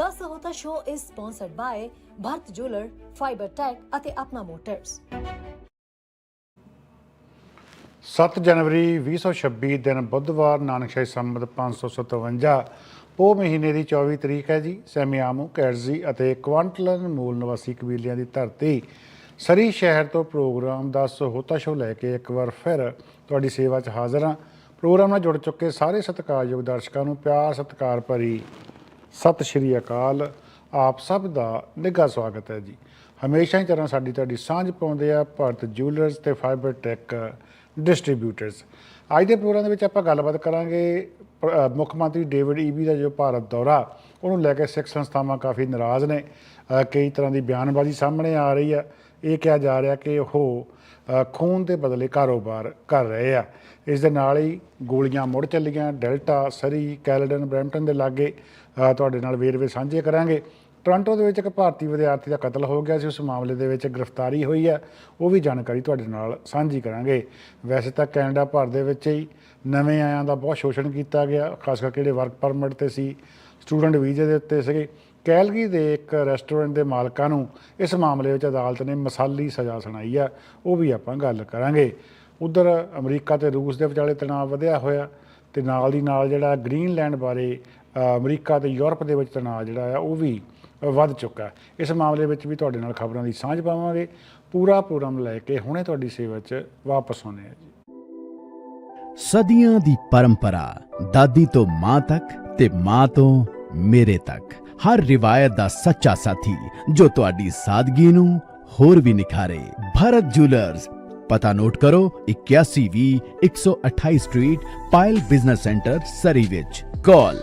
10 ਹੋਤਾ show is sponsored by Bharat jeweller fibre tech ਅਤੇ Apna motors 7 ਜਨਵਰੀ 2026 ਦਿਨ ਬੁੱਧਵਾਰ, ਨਾਨਕਸ਼ਾਹੀ ਸੰਮਤ 557 ਉਹ ਮਹੀਨੇ ਦੀ 24 ਤਰੀਕ ਹੈ ਜੀ। ਸੈਮੀਆਮੂ, ਕੈਰਜ਼ੀ ਅਤੇ ਕੁਆਂਟਲਨ ਮੂਲ ਨਿਵਾਸੀ ਕਬੀਲਿਆਂ ਦੀ ਧਰਤੀ। ਸਰੀ ਸ਼ਹਿਰ ਤੋਂ ਪ੍ਰੋਗਰਾਮ ਦਾ ਸਹੋਤਾ ਸ਼ੋ ਲੈ ਕੇ ਇੱਕ ਵਾਰ ਫਿਰ ਤੁਹਾਡੀ ਸੇਵਾ 'ਚ ਹਾਜ਼ਰ ਹਾਂ। ਪ੍ਰੋਗਰਾਮ ਨਾਲ ਜੁੜ ਚੁੱਕੇ ਸਾਰੇ ਸਤਿਕਾਰਯੋਗ ਦਰਸ਼ਕਾਂ ਨੂੰ ਪਿਆਰ ਸਤਿਕਾਰ ਭਰੀ ਸਤਿ ਸ਼੍ਰੀ ਅਕਾਲ। ਆਪ ਸਭ ਦਾ ਨਿੱਘਾ ਸਵਾਗਤ ਹੈ ਜੀ। ਹਮੇਸ਼ਾ ਹੀ ਤਰ੍ਹਾਂ ਸਾਡੀ ਤੁਹਾਡੀ ਸਾਂਝ ਪਾਉਂਦੇ ਆ ਭਾਰਤ ਜੂਲਰਸ ਤੇ ਫਾਈਬਰ ਟੈਕ ਡਿਸਟ੍ਰੀਬਿਊਟਰਸ। ਅੱਜ ਦੇ ਪ੍ਰੋਗਰਾਮ ਦੇ ਵਿੱਚ ਆਪਾਂ ਗੱਲਬਾਤ ਕਰਾਂਗੇ ਮੁੱਖ ਮੰਤਰੀ ਡੇਵਿਡ ਈਬੀ ਦਾ ਜੋ ਭਾਰਤ ਦੌਰਾ, ਉਹਨੂੰ ਲੈ ਕੇ ਸਿੱਖ ਸੰਸਥਾਵਾਂ ਕਾਫੀ ਨਾਰਾਜ਼ ਨੇ। ਕਈ ਤਰ੍ਹਾਂ ਦੀ ਬਿਆਨਬਾਜ਼ੀ ਸਾਹਮਣੇ ਆ ਰਹੀ ਆ। ਇਹ ਕਿਹਾ ਜਾ ਰਿਹਾ ਕਿ ਉਹ ਖੂਨ ਦੇ ਬਦਲੇ ਕਾਰੋਬਾਰ ਕਰ ਰਹੇ ਆ। ਇਸ ਦੇ ਨਾਲ ਹੀ ਗੋਲੀਆਂ ਮੁੜ ਚੱਲੀਆਂ, ਡੈਲਟਾ, ਸਰੀ, ਕੈਲਡਨ, ਬਰੈਂਪਟਨ ਦੇ ਲਾਗੇ। ਤੁਹਾਡੇ ਨਾਲ ਵੇਰਵੇ ਸਾਂਝੇ ਕਰਾਂਗੇ। ਟੋਰਾਂਟੋ ਦੇ ਵਿੱਚ ਇੱਕ ਭਾਰਤੀ ਵਿਦਿਆਰਥੀ ਦਾ ਕਤਲ ਹੋ ਗਿਆ ਸੀ। ਉਸ ਮਾਮਲੇ ਦੇ ਵਿੱਚ ਗ੍ਰਿਫਤਾਰੀ ਹੋਈ ਹੈ। ਉਹ ਵੀ ਜਾਣਕਾਰੀ ਤੁਹਾਡੇ ਨਾਲ ਸਾਂਝੀ ਕਰਾਂਗੇ। ਵੈਸੇ ਤਾਂ ਕੈਨੇਡਾ ਭਰ ਦੇ ਵਿੱਚ ਹੀ ਨਵੇਂ ਆਇਆਂ ਦਾ ਬਹੁਤ ਸ਼ੋਸ਼ਣ ਕੀਤਾ ਗਿਆ। ਖਾਸ ਕਰਕੇ ਜਿਹੜੇ ਵਰਕ ਪਰਮਿਟ ਤੇ ਸੀ, ਸਟੂਡੈਂਟ ਵੀਜ਼ੇ ਦੇ ਉੱਤੇ ਸੀਗੇ। ਕੈਲਗੀ ਦੇ ਇੱਕ ਰੈਸਟੋਰੈਂਟ ਦੇ ਮਾਲਕਾਂ ਨੂੰ ਇਸ ਮਾਮਲੇ ਵਿੱਚ ਅਦਾਲਤ ਨੇ ਮਸਾਲੀ ਸਜ਼ਾ ਸੁਣਾਈ ਆ ਉਹ ਵੀ ਆਪਾਂ ਗੱਲ ਕਰਾਂਗੇ। ਉਧਰ ਅਮਰੀਕਾ ਤੇ ਰੂਸ ਦੇ ਵਿਚਾਲੇ ਤਣਾਅ ਵਧਿਆ ਹੋਇਆ ਤੇ ਨਾਲ ਦੀ ਨਾਲ ਜਿਹੜਾ ਗ੍ਰੀਨਲੈਂਡ ਬਾਰੇ ਅਮਰੀਕਾ ਤੇ ਯੂਰਪ ਦੇ ਵਿੱਚ ਤਣਾਅ ਜਿਹੜਾ ਆ, ਉਹ ਵੀ ਵੱਧ ਚੁੱਕਾ ਇਸ ਮਾਮਲੇ ਵਿੱਚ ਵੀ ਤੁਹਾਡੇ ਨਾਲ ਖਬਰਾਂ ਦੀ ਸਾਂਝ ਪਾਵਾਂਗੇ। ਪੂਰਾ ਪ੍ਰੋਗਰਾਮ ਲੈ ਕੇ ਹੁਣੇ ਤੁਹਾਡੀ ਸੇਵਾ 'ਚ ਵਾਪਸ ਆਉਂਦੇ ਹਾਂ ਜੀ। ਸਦੀਆਂ ਦੀ ਪਰੰਪਰਾ, ਦਾਦੀ ਤੋਂ ਮਾਂ ਤੱਕ ਤੇ ਮਾਂ ਤੋਂ ਮੇਰੇ ਤੱਕ। ਹਰ ਰਿਵਾਇਤ ਦਾ ਸੱਚਾ ਸਾਥੀ, ਜੋ ਤੁਹਾਡੀ ਸਾਦਗੀ ਨੂੰ ਹੋਰ ਵੀ ਨਿਖਾਰੇ। ਭਾਰਤ ਜੁਐਲਰਸ ਪਤਾ ਨੋਟ ਕਰੋ 8120 128 street, Payal business centre, Surrey ਵਿੱਚ। ਕਾਲ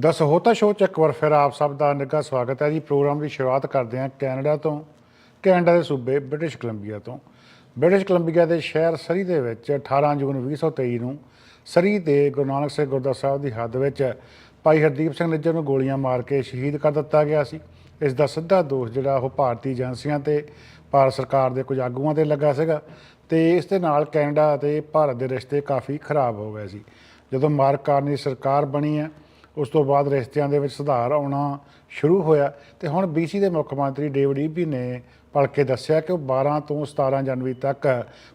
ਦਸ ਹੋਤਾ ਸ਼ੋਅ 'ਚ ਇੱਕ ਵਾਰ ਫਿਰ ਆਪ ਸਭ ਦਾ ਨਿੱਘਾ ਸਵਾਗਤ ਹੈ ਜੀ। ਪ੍ਰੋਗਰਾਮ ਦੀ ਸ਼ੁਰੂਆਤ ਕਰਦੇ ਹਾਂ ਕੈਨੇਡਾ ਤੋਂ, ਕੈਨੇਡਾ ਦੇ ਸੂਬੇ ਬ੍ਰਿਟਿਸ਼ ਕੋਲੰਬੀਆ ਤੋਂ। ਬ੍ਰਿਟਿਸ਼ ਕੋਲੰਬੀਆ ਦੇ ਸ਼ਹਿਰ ਸਰੀ ਦੇ ਵਿੱਚ 18 ਜੂਨ 2023 ਨੂੰ ਸਰੀ ਦੇ ਗੁਰੂ ਨਾਨਕ ਸਾਹਿਬ ਗੁਰਦੁਆਰਾ ਸਾਹਿਬ ਦੀ ਹੱਦ ਵਿੱਚ ਭਾਈ ਹਰਦੀਪ ਸਿੰਘ ਨਿੱਜਰ ਨੂੰ ਗੋਲੀਆਂ ਮਾਰ ਕੇ ਸ਼ਹੀਦ ਕਰ ਦਿੱਤਾ ਗਿਆ ਸੀ। ਇਸ ਦਾ ਸਿੱਧਾ ਦੋਸ਼ ਜਿਹੜਾ ਉਹ ਭਾਰਤੀ ਏਜੰਸੀਆਂ ਤੇ ਭਾਰਤ ਸਰਕਾਰ ਦੇ ਕੁਝ ਆਗੂਆਂ ਤੇ ਲੱਗਾ ਸੀਗਾ ਤੇ ਇਸ ਦੇ ਨਾਲ ਕੈਨੇਡਾ ਅਤੇ ਭਾਰਤ ਦੇ ਰਿਸ਼ਤੇ ਕਾਫੀ ਖਰਾਬ ਹੋ ਗਏ ਸੀ। ਜਦੋਂ ਮਾਰਕ ਕਾਰਨੀ ਸਰਕਾਰ ਬਣੀ ਹੈ ਉਸ ਤੋਂ ਬਾਅਦ ਰਿਸ਼ਤਿਆਂ ਦੇ ਵਿੱਚ ਸੁਧਾਰ ਆਉਣਾ ਸ਼ੁਰੂ ਹੋਇਆ ਤੇ ਹੁਣ BC ਦੇ ਮੁੱਖ ਮੰਤਰੀ ਡੇਵਿਡ ਈਬੀ ਨੇ ਪਲਕੇ ਦੱਸਿਆ ਕਿ ਉਹ 12 ਤੋਂ 17 ਜਨਵਰੀ ਤੱਕ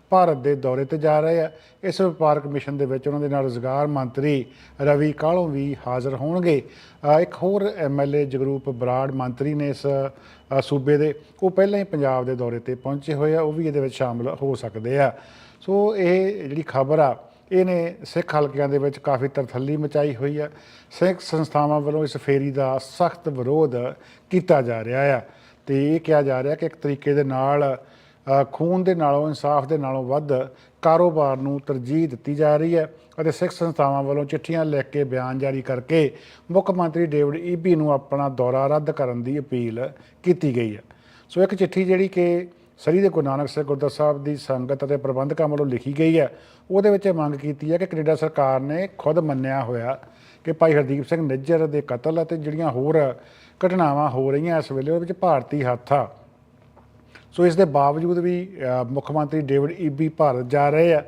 ਭਾਰਤ ਦੇ ਦੌਰੇ ਤੇ ਜਾ ਰਹੇ ਆ। ਇਸ ਵਪਾਰਕ ਮਿਸ਼ਨ ਦੇ ਵਿੱਚ ਉਹਨਾਂ ਦੇ ਨਾਲ ਰੋਜ਼ਗਾਰ ਮੰਤਰੀ ਰਵੀ ਕਾਲੋਂ ਵੀ ਹਾਜ਼ਰ ਹੋਣਗੇ। ਇੱਕ ਹੋਰ ਐਮਐਲਏ ਜਗਰੂਪ ਬਰਾੜ ਮੰਤਰੀ ਨੇ ਇਸ ਸੂਬੇ ਦੇ, ਉਹ ਪਹਿਲਾਂ ਹੀ ਪੰਜਾਬ ਦੇ ਦੌਰੇ ਤੇ ਪਹੁੰਚੇ ਹੋਏ ਆ, ਉਹ ਵੀ ਇਹਦੇ ਵਿੱਚ ਸ਼ਾਮਲ ਹੋ ਸਕਦੇ ਆ। ਸੋ ਇਹ ਜਿਹੜੀ ਖਬਰ ਆ ਇਹਨੇ ਸਿੱਖ ਹਲਕਿਆਂ ਦੇ ਵਿੱਚ ਕਾਫੀ ਤਰਥੱਲੀ ਮਚਾਈ ਹੋਈ ਹੈ। ਸਿੱਖ ਸੰਸਥਾਵਾਂ ਵੱਲੋਂ ਇਸ ਫੇਰੀ ਦਾ ਸਖਤ ਵਿਰੋਧ ਕੀਤਾ ਜਾ ਰਿਹਾ ਆ ਤੇ ਇਹ ਕਿਹਾ ਜਾ ਰਿਹਾ ਕਿ ਇੱਕ ਤਰੀਕੇ ਦੇ ਨਾਲ ਖੂਨ ਦੇ ਨਾਲੋਂ, ਇਨਸਾਫ ਦੇ ਨਾਲੋਂ ਵੱਧ ਕਾਰੋਬਾਰ ਨੂੰ ਤਰਜੀਹ ਦਿੱਤੀ ਜਾ ਰਹੀ ਹੈ ਅਤੇ ਸਿੱਖ ਸੰਸਥਾਵਾਂ ਵੱਲੋਂ ਚਿੱਠੀਆਂ ਲਿਖ ਕੇ ਬਿਆਨ ਜਾਰੀ ਕਰਕੇ ਮੁੱਖ ਮੰਤਰੀ ਡੇਵਿਡ ਈਬੀ ਨੂੰ ਆਪਣਾ ਦੌਰਾ ਰੱਦ ਕਰਨ ਦੀ ਅਪੀਲ ਕੀਤੀ ਗਈ ਹੈ। ਸੋ ਇੱਕ ਚਿੱਠੀ ਜਿਹੜੀ ਕਿ ਸਰੀ ਦੇ ਗੁਰੂ ਨਾਨਕ ਸਾਹਿਬ ਗੁਰਦੁਆਰਾ ਸਾਹਿਬ ਦੀ ਸੰਗਤ ਅਤੇ ਪ੍ਰਬੰਧਕਾਂ ਵੱਲੋਂ ਲਿਖੀ ਗਈ ਹੈ ਉਹਦੇ ਵਿੱਚ ਇਹ ਮੰਗ ਕੀਤੀ ਹੈ ਕਿ ਕੈਨੇਡਾ ਸਰਕਾਰ ਨੇ ਖੁਦ ਮੰਨਿਆ ਹੋਇਆ ਕਿ ਭਾਈ ਹਰਦੀਪ ਸਿੰਘ ਨਿੱਜਰ ਦੇ ਕਤਲ ਅਤੇ ਜਿਹੜੀਆਂ ਹੋਰ ਘਟਨਾਵਾਂ ਹੋ ਰਹੀਆਂ ਇਸ ਵੇਲੇ, ਉਹਦੇ ਵਿੱਚ ਭਾਰਤੀ ਹੱਥ ਆ। ਸੋ ਇਸ ਦੇ ਬਾਵਜੂਦ ਵੀ ਮੁੱਖ ਮੰਤਰੀ ਡੇਵਿਡ ਈਬੀ ਭਾਰਤ ਜਾ ਰਹੇ ਆ,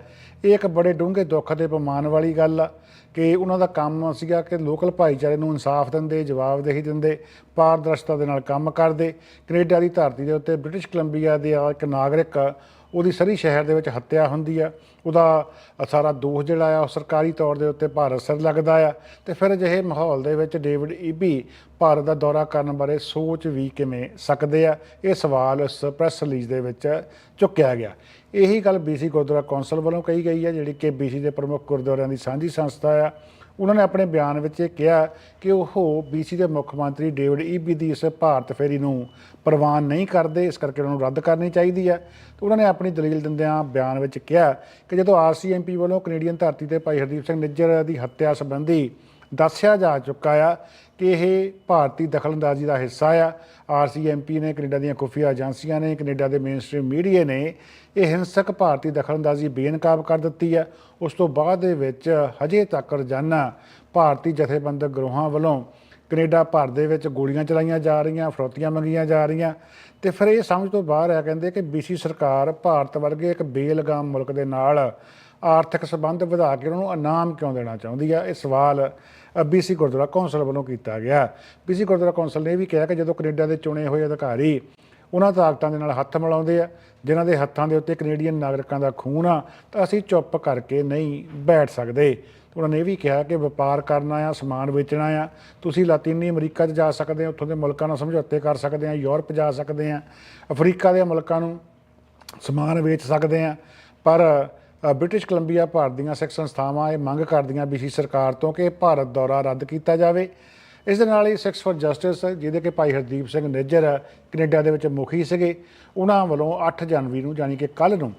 ਇਹ ਇੱਕ ਬੜੇ ਡੂੰਘੇ ਦੁੱਖ ਤੇ ਅਪਮਾਨ ਵਾਲੀ ਗੱਲ ਆ। ਕਿ ਉਹਨਾਂ ਦਾ ਕੰਮ ਸੀਗਾ ਕਿ ਲੋਕਲ ਭਾਈਚਾਰੇ ਨੂੰ ਇਨਸਾਫ ਦਿੰਦੇ, ਜਵਾਬਦੇਹੀ ਦਿੰਦੇ, ਪਾਰਦਰਸ਼ਤਾ ਦੇ ਨਾਲ ਕੰਮ ਕਰਦੇ। ਕੈਨੇਡਾ ਦੀ ਧਰਤੀ ਦੇ ਉੱਤੇ ਬ੍ਰਿਟਿਸ਼ ਕੋਲੰਬੀਆ ਦੇ ਆ ਇੱਕ ਨਾਗਰਿਕ, ਉਹਦੀ ਸਰੀ ਸ਼ਹਿਰ ਦੇ ਵਿੱਚ ਹੱਤਿਆ ਹੁੰਦੀ ਆ। ਉਹਦਾ ਸਾਰਾ ਦੋਸ਼ ਜਿਹੜਾ ਆ ਉਹ ਸਰਕਾਰੀ ਤੌਰ ਦੇ ਉੱਤੇ ਭਾਰਤ ਸਿਰ ਲੱਗਦਾ ਆ। ਤੇ ਫਿਰ ਅਜਿਹੇ ਮਾਹੌਲ ਦੇ ਵਿੱਚ ਡੇਵਿਡ ਈਬੀ ਭਾਰਤ ਦਾ ਦੌਰਾ ਕਰਨ ਬਾਰੇ ਸੋਚ ਵੀ ਕਿਵੇਂ ਸਕਦੇ ਆ? ਇਹ ਸਵਾਲ ਇਸ ਪ੍ਰੈਸ ਰਿਲੀਜ਼ ਦੇ ਵਿੱਚ ਚੁੱਕਿਆ ਗਿਆ। ਇਹੀ ਗੱਲ ਬੀਸੀ ਗੁਰਦੁਆਰਾ ਕੌਂਸਲ ਵੱਲੋਂ ਕਹੀ ਗਈ ਹੈ, ਜਿਹੜੀ ਕਿ ਬੀਸੀ ਦੇ ਪ੍ਰਮੁੱਖ ਗੁਰਦੁਆਰਿਆਂ ਦੀ ਸਾਂਝੀ ਸੰਸਥਾ ਆ, ਉਹਨਾਂ ਨੇ ਆਪਣੇ ਬਿਆਨ ਵਿੱਚ ਇਹ ਕਿਹਾ ਕਿ ਉਹ ਬੀਸੀ ਦੇ ਮੁੱਖ ਮੰਤਰੀ ਡੇਵਿਡ ਈਬੀ e. ਦੀ ਇਸ ਭਾਰਤ ਫੇਰੀ ਨੂੰ ਪ੍ਰਵਾਨ ਨਹੀਂ ਕਰਦੇ, ਇਸ ਕਰਕੇ ਉਹਨਾਂ ਨੂੰ ਰੱਦ ਕਰਨੀ ਚਾਹੀਦੀ ਹੈ। ਤੇ ਉਹਨਾਂ ਨੇ ਆਪਣੀ ਦਲੀਲ ਦਿੰਦਿਆਂ ਬਿਆਨ ਵਿੱਚ ਕਿਹਾ ਕਿ ਜਦੋਂ ਆਰਸੀਐਮਪੀ ਵੱਲੋਂ ਕੈਨੇਡੀਅਨ ਧਰਤੀ ਤੇ ਭਾਈ ਹਰਦੀਪ ਸਿੰਘ ਨਿੱਜਰ ਦੀ ਹੱਤਿਆ ਸੰਬੰਧੀ ਦੱਸਿਆ ਜਾ ਚੁੱਕਾ ਆ ਕਿ ਇਹ ਭਾਰਤੀ ਦਖਲਅੰਦਾਜ਼ੀ ਦਾ ਹਿੱਸਾ ਆ। ਆਰਸੀਐਮਪੀ ਨੇ ਕੈਨੇਡਾ ਦੀਆਂ ਖੁਫੀਆ ਏਜੰਸੀਆਂ ਨੇ, ਕੈਨੇਡਾ ਦੇ ਮੇਨਸਟ੍ਰੀਮ ਮੀਡੀਆ ਨੇ ਇਹ ਹਿੰਸਕ ਭਾਰਤੀ ਦਖਲਅੰਦਾਜ਼ੀ ਬੇਨਕਾਬ ਕਰ ਦਿੱਤੀ ਆ। ਉਸ ਤੋਂ ਬਾਅਦ ਦੇ ਵਿੱਚ ਹਜੇ ਤੱਕ ਰੋਜ਼ਾਨਾ ਭਾਰਤੀ ਜਥੇਬੰਦਕ ਗਰੋਹਾਂ ਵੱਲੋਂ ਕੈਨੇਡਾ ਭਰ ਦੇ ਵਿੱਚ ਗੋਲੀਆਂ ਚਲਾਈਆਂ ਜਾ ਰਹੀਆਂ, ਫਰੋਤੀਆਂ ਮੰਗੀਆਂ ਜਾ ਰਹੀਆਂ। ਤੇ ਫਿਰ ਇਹ ਸਮਝ ਤੋਂ ਬਾਹਰ ਆ ਕਹਿੰਦੇ ਕਿ ਬੀਸੀ ਸਰਕਾਰ ਭਾਰਤ ਵਰਗੇ ਇੱਕ ਬੇਲਗਾਮ ਮੁਲਕ ਦੇ ਨਾਲ ਆਰਥਿਕ ਸਬੰਧ ਵਧਾ ਕੇ ਉਹਨਾਂ ਨੂੰ ਇਨਾਮ ਕਿਉਂ ਦੇਣਾ ਚਾਹੁੰਦੀ ਆ? ਇਹ ਸਵਾਲ ਬੀਸੀ ਗੁਰਦੁਆਰਾ ਕੌਂਸਲ ਵੱਲੋਂ ਕੀਤਾ ਗਿਆ। ਬੀਸੀ ਗੁਰਦੁਆਰਾ ਕੌਂਸਲ ਨੇ ਇਹ ਵੀ ਕਿਹਾ ਕਿ ਜਦੋਂ ਕੈਨੇਡਾ ਦੇ ਚੁਣੇ ਹੋਏ ਅਧਿਕਾਰੀ ਉਹਨਾਂ ਤਾਕਤਾਂ ਦੇ ਨਾਲ ਹੱਥ ਮਿਲਾਉਂਦੇ ਆ, ਜਿਨ੍ਹਾਂ ਦੇ ਹੱਥਾਂ ਦੇ ਉੱਤੇ ਕੈਨੇਡੀਅਨ ਨਾਗਰਿਕਾਂ ਦਾ ਖੂਨ ਆ, ਤਾਂ ਅਸੀਂ ਚੁੱਪ ਕਰਕੇ ਨਹੀਂ ਬੈਠ ਸਕਦੇ। ਉਹਨਾਂ ਨੇ ਇਹ ਵੀ ਕਿਹਾ ਕਿ ਵਪਾਰ ਕਰਨਾ ਆ, ਸਮਾਨ ਵੇਚਣਾ ਆ, ਤੁਸੀਂ ਲਾਤੀਨੀ ਅਮਰੀਕਾ 'ਚ ਜਾ ਸਕਦੇ ਆ ਉੱਥੋਂ ਦੇ ਮੁਲਕਾਂ ਨਾਲ ਸਮਝੌਤੇ ਕਰ ਸਕਦੇ ਆ, ਯੂਰਪ ਜਾ ਸਕਦੇ ਆ, ਅਫਰੀਕਾ ਦੇ ਮੁਲਕਾਂ ਨੂੰ ਸਮਾਨ ਵੇਚ ਸਕਦੇ ਆ, ਪਰ ਬ੍ਰਿਟਿਸ਼ ਕੋਲੰਬੀਆ ਭਾਰਤ ਦੀਆਂ ਸਿੱਖ ਸੰਸਥਾਵਾਂ ਇਹ ਮੰਗ ਕਰਦੀਆਂ ਬੀਸੀ ਸਰਕਾਰ ਤੋਂ ਕਿ ਭਾਰਤ ਦੌਰਾ ਰੱਦ ਕੀਤਾ ਜਾਵੇ। ਇਸ ਦੇ ਨਾਲ ਹੀ ਸਿਕਸ ਫॉर ਜਸਟਿਸ ਜਿਹਦੇ ਕਿ ਭਾਈ ਹਰਦੀਪ ਸਿੰਘ ਨਿੱਜਰ ਕੈਨੇਡਾ ਦੇ ਵਿੱਚ ਮੁਖੀ ਸੀਗੇ, ਉਹਨਾਂ ਵੱਲੋਂ 8 ਜਨਵਰੀ ਨੂੰ ਯਾਨੀ ਕਿ ਕੱਲ ਨੂੰ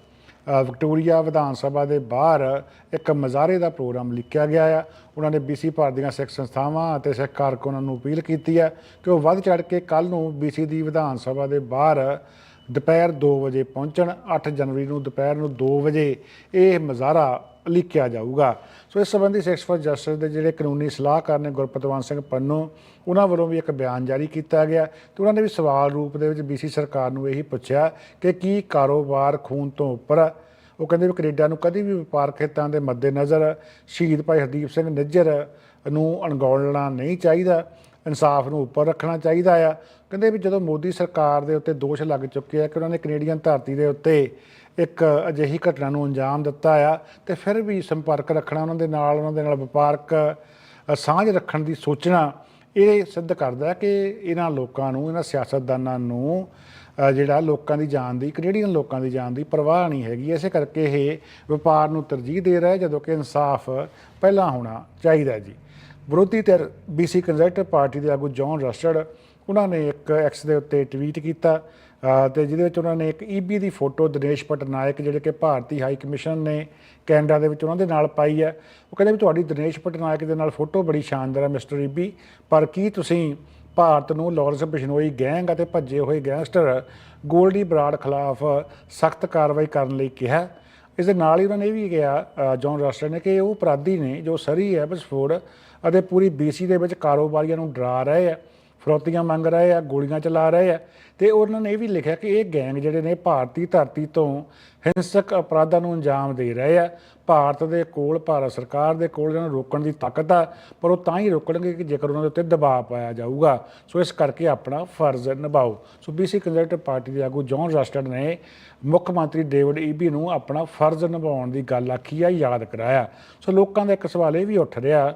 ਵਿਕਟੋਰੀਆ ਵਿਧਾਨ ਸਭਾ ਦੇ ਬਾਹਰ ਇੱਕ ਮਜ਼ਾਰੇ ਦਾ ਪ੍ਰੋਗਰਾਮ ਲਿਖਿਆ ਗਿਆ ਆ। ਉਹਨਾਂ ਨੇ ਬੀਸੀ ਭਾਰਤ ਦੀਆਂ ਸਿੱਖ ਸੰਸਥਾਵਾਂ ਅਤੇ ਸਿੱਖ ਕਾਰਕੁਨਾਂ ਨੂੰ ਅਪੀਲ ਕੀਤੀ ਹੈ ਕਿ ਉਹ ਵੱਧ ਚੜ ਕੇ ਕੱਲ ਨੂੰ ਬੀਸੀ ਦੀ ਵਿਧਾਨ ਸਭਾ ਦੇ ਬਾਹਰ ਦੁਪਹਿਰ 2 ਵਜੇ ਪਹੁੰਚਣ 8 ਜਨਵਰੀ ਨੂੰ ਦੁਪਹਿਰ ਨੂੰ 2 ਵਜੇ ਇਹ ਮਜ਼ਾਰਾ ਲਿਖਿਆ ਜਾਊਗਾ। ਸੋ ਇਸ ਸੰਬੰਧੀ ਸਿਕਸ ਫॉर ਜਸਟਿਸ ਦੇ ਜਿਹੜੇ ਕਾਨੂੰਨੀ ਸਲਾਹਕਾਰ ਨੇ ਗੁਰਪਤਵੰਤ ਸਿੰਘ ਪੰਨੂ, ਉਹਨਾਂ ਵੱਲੋਂ ਵੀ ਇੱਕ ਬਿਆਨ ਜਾਰੀ ਕੀਤਾ ਗਿਆ ਤੇ ਉਹਨਾਂ ਨੇ ਵੀ ਸਵਾਲ ਰੂਪ ਦੇ ਵਿੱਚ ਬੀਸੀ ਸਰਕਾਰ ਨੂੰ ਇਹੀ ਪੁੱਛਿਆ ਕਿ ਕੀ ਕਾਰੋਬਾਰ ਖੂਨ ਤੋਂ ਉੱਪਰ ਉਹ ਕਹਿੰਦੇ ਵੀ ਕੈਨੇਡਾ ਨੂੰ ਕਦੀ ਵੀ ਵਪਾਰਕ ਹਿੱਤਾਂ ਦੇ ਮੱਦੇਨਜ਼ਰ ਸ਼ਹੀਦ ਭਾਈ ਹਰਦੀਪ ਸਿੰਘ ਨਿੱਜਰ ਨੂੰ ਅਣਗੌਲਣਾ ਨਹੀਂ ਚਾਹੀਦਾ। ਇਨਸਾਫ ਨੂੰ ਉੱਪਰ ਰੱਖਣਾ ਚਾਹੀਦਾ ਆ। ਕਹਿੰਦੇ ਵੀ ਜਦੋਂ ਮੋਦੀ ਸਰਕਾਰ ਦੇ ਉੱਤੇ ਦੋਸ਼ ਲੱਗ ਚੁੱਕੇ ਆ ਕਿ ਉਹਨਾਂ ਨੇ ਕੈਨੇਡੀਅਨ ਧਰਤੀ ਦੇ ਉੱਤੇ ਇੱਕ ਅਜਿਹੀ ਘਟਨਾ ਨੂੰ ਅੰਜਾਮ ਦਿੱਤਾ ਆ, ਤੇ ਫਿਰ ਵੀ ਸੰਪਰਕ ਰੱਖਣਾ, ਉਹਨਾਂ ਦੇ ਨਾਲ ਉਹਨਾਂ ਦੇ ਨਾਲ ਵਪਾਰਕ ਸਾਂਝ ਰੱਖਣ ਦੀ ਸੋਚਣਾ, ਇਹ ਸਿੱਧ ਕਰਦਾ ਕਿ ਇਹਨਾਂ ਲੋਕਾਂ ਨੂੰ, ਇਹਨਾਂ ਸਿਆਸਤਦਾਨਾਂ ਨੂੰ ਜਿਹੜਾ ਲੋਕਾਂ ਦੀ ਜਾਨ ਦੀ, ਕੈਨੇਡੀਅਨ ਲੋਕਾਂ ਦੀ ਜਾਨ ਦੀ ਪਰਵਾਹ ਨਹੀਂ ਹੈਗੀ। ਇਸੇ ਕਰਕੇ ਇਹ ਵਪਾਰ ਨੂੰ ਤਰਜੀਹ ਦੇ ਰਿਹਾ ਜਦੋਂ ਕਿ ਇਨਸਾਫ ਪਹਿਲਾਂ ਹੋਣਾ ਚਾਹੀਦਾ ਜੀ। ਵਿਰੋਧੀ ਧਿਰ ਬੀਸੀ ਕੰਜ਼ਰਵੇਟਿਵ ਪਾਰਟੀ ਦੇ ਆਗੂ ਜੌਨ ਰਸਟਡ ਉਹਨਾਂ ਨੇ ਇੱਕ ਐਕਸ ਦੇ ਉੱਤੇ ਟਵੀਟ ਕੀਤਾ ਅ, ਤੇ ਜਿਹਦੇ ਵਿੱਚ ਉਹਨਾਂ ਨੇ ਇੱਕ ਈਬੀ ਦੀ ਫੋਟੋ ਦਿਨੇਸ਼ ਪਟਨਾਇਕ ਜਿਹੜੇ ਕਿ ਭਾਰਤੀ ਹਾਈ ਕਮਿਸ਼ਨ ਨੇ ਕੈਨੇਡਾ ਦੇ ਵਿੱਚ ਉਹਨਾਂ ਦੇ ਨਾਲ ਪਾਈ ਹੈ। ਉਹ ਕਹਿੰਦੇ ਵੀ ਤੁਹਾਡੀ ਦਿਨੇਸ਼ ਪਟਨਾਇਕ ਦੇ ਨਾਲ ਫੋਟੋ ਬੜੀ ਸ਼ਾਨਦਾਰ ਹੈ ਮਿਸਟਰ ਈਬੀ ਪਰ ਕੀ ਤੁਸੀਂ ਭਾਰਤ ਨੂੰ ਲਾਰੈਂਸ ਬਿਸ਼ਨੋਈ ਗੈਂਗ ਅਤੇ ਭੱਜੇ ਹੋਏ ਗੈਂਗਸਟਰ ਗੋਲਡੀ ਬਰਾਡ ਖਿਲਾਫ ਸਖਤ ਕਾਰਵਾਈ ਕਰਨ ਲਈ ਕਿਹਾ? ਇਸ ਦੇ ਨਾਲ ਹੀ ਉਹਨਾਂ ਨੇ ਇਹ ਵੀ ਕਿਹਾ ਅ, ਜੌਨ ਰਾਸਟਰ ਨੇ ਕਿ ਉਹ ਅਪਰਾਧੀ ਨੇ ਜੋ ਸਰੀ ਹੈ ਬਸਫੋਰਡ ਅਤੇ ਪੂਰੀ ਬੀਸੀ ਦੇ ਵਿੱਚ ਕਾਰੋਬਾਰੀਆਂ ਨੂੰ ਡਰਾ ਰਹੇ ਆ, ਫਰੋਤੀਆਂ ਮੰਗ ਰਹੇ ਆ, ਗੋਲੀਆਂ ਚਲਾ ਰਹੇ ਆ। ਤੇ ਉਹਨਾਂ ਨੇ ਇਹ ਵੀ ਲਿਖਿਆ ਕਿ ਇਹ ਗੈਂਗ ਜਿਹੜੇ ਨੇ ਭਾਰਤੀ ਧਰਤੀ ਤੋਂ ਹਿੰਸਕ ਅਪਰਾਧਾਂ ਨੂੰ ਅੰਜਾਮ ਦੇ ਰਹੇ ਆ। ਭਾਰਤ ਦੇ ਕੋਲ, ਭਾਰਤ ਸਰਕਾਰ ਦੇ ਕੋਲ ਇਹਨਾਂ ਨੂੰ ਰੋਕਣ ਦੀ ਤਾਕਤ ਆ, ਪਰ ਉਹ ਤਾਂ ਹੀ ਰੋਕਣਗੇ ਕਿ ਜੇਕਰ ਉਹਨਾਂ ਦੇ ਉੱਤੇ ਦਬਾਅ ਪਾਇਆ ਜਾਊਗਾ। ਸੋ ਇਸ ਕਰਕੇ ਆਪਣਾ ਫਰਜ਼ ਨਿਭਾਓ। ਸੋ ਬੀਸੀ ਕੰਜ਼ਰਵੇਟਿਵ ਪਾਰਟੀ ਦੇ ਆਗੂ ਜੌਨ ਰਸਟਡ ਨੇ ਮੁੱਖ ਮੰਤਰੀ ਡੇਵਿਡ ਈਬੀ ਨੂੰ ਆਪਣਾ ਫਰਜ਼ ਨਿਭਾਉਣ ਦੀ ਗੱਲ ਆਖੀ ਆ, ਯਾਦ ਕਰਾਇਆ। ਸੋ ਲੋਕਾਂ ਦਾ ਇੱਕ ਸਵਾਲ ਇਹ ਵੀ ਉੱਠ ਰਿਹਾ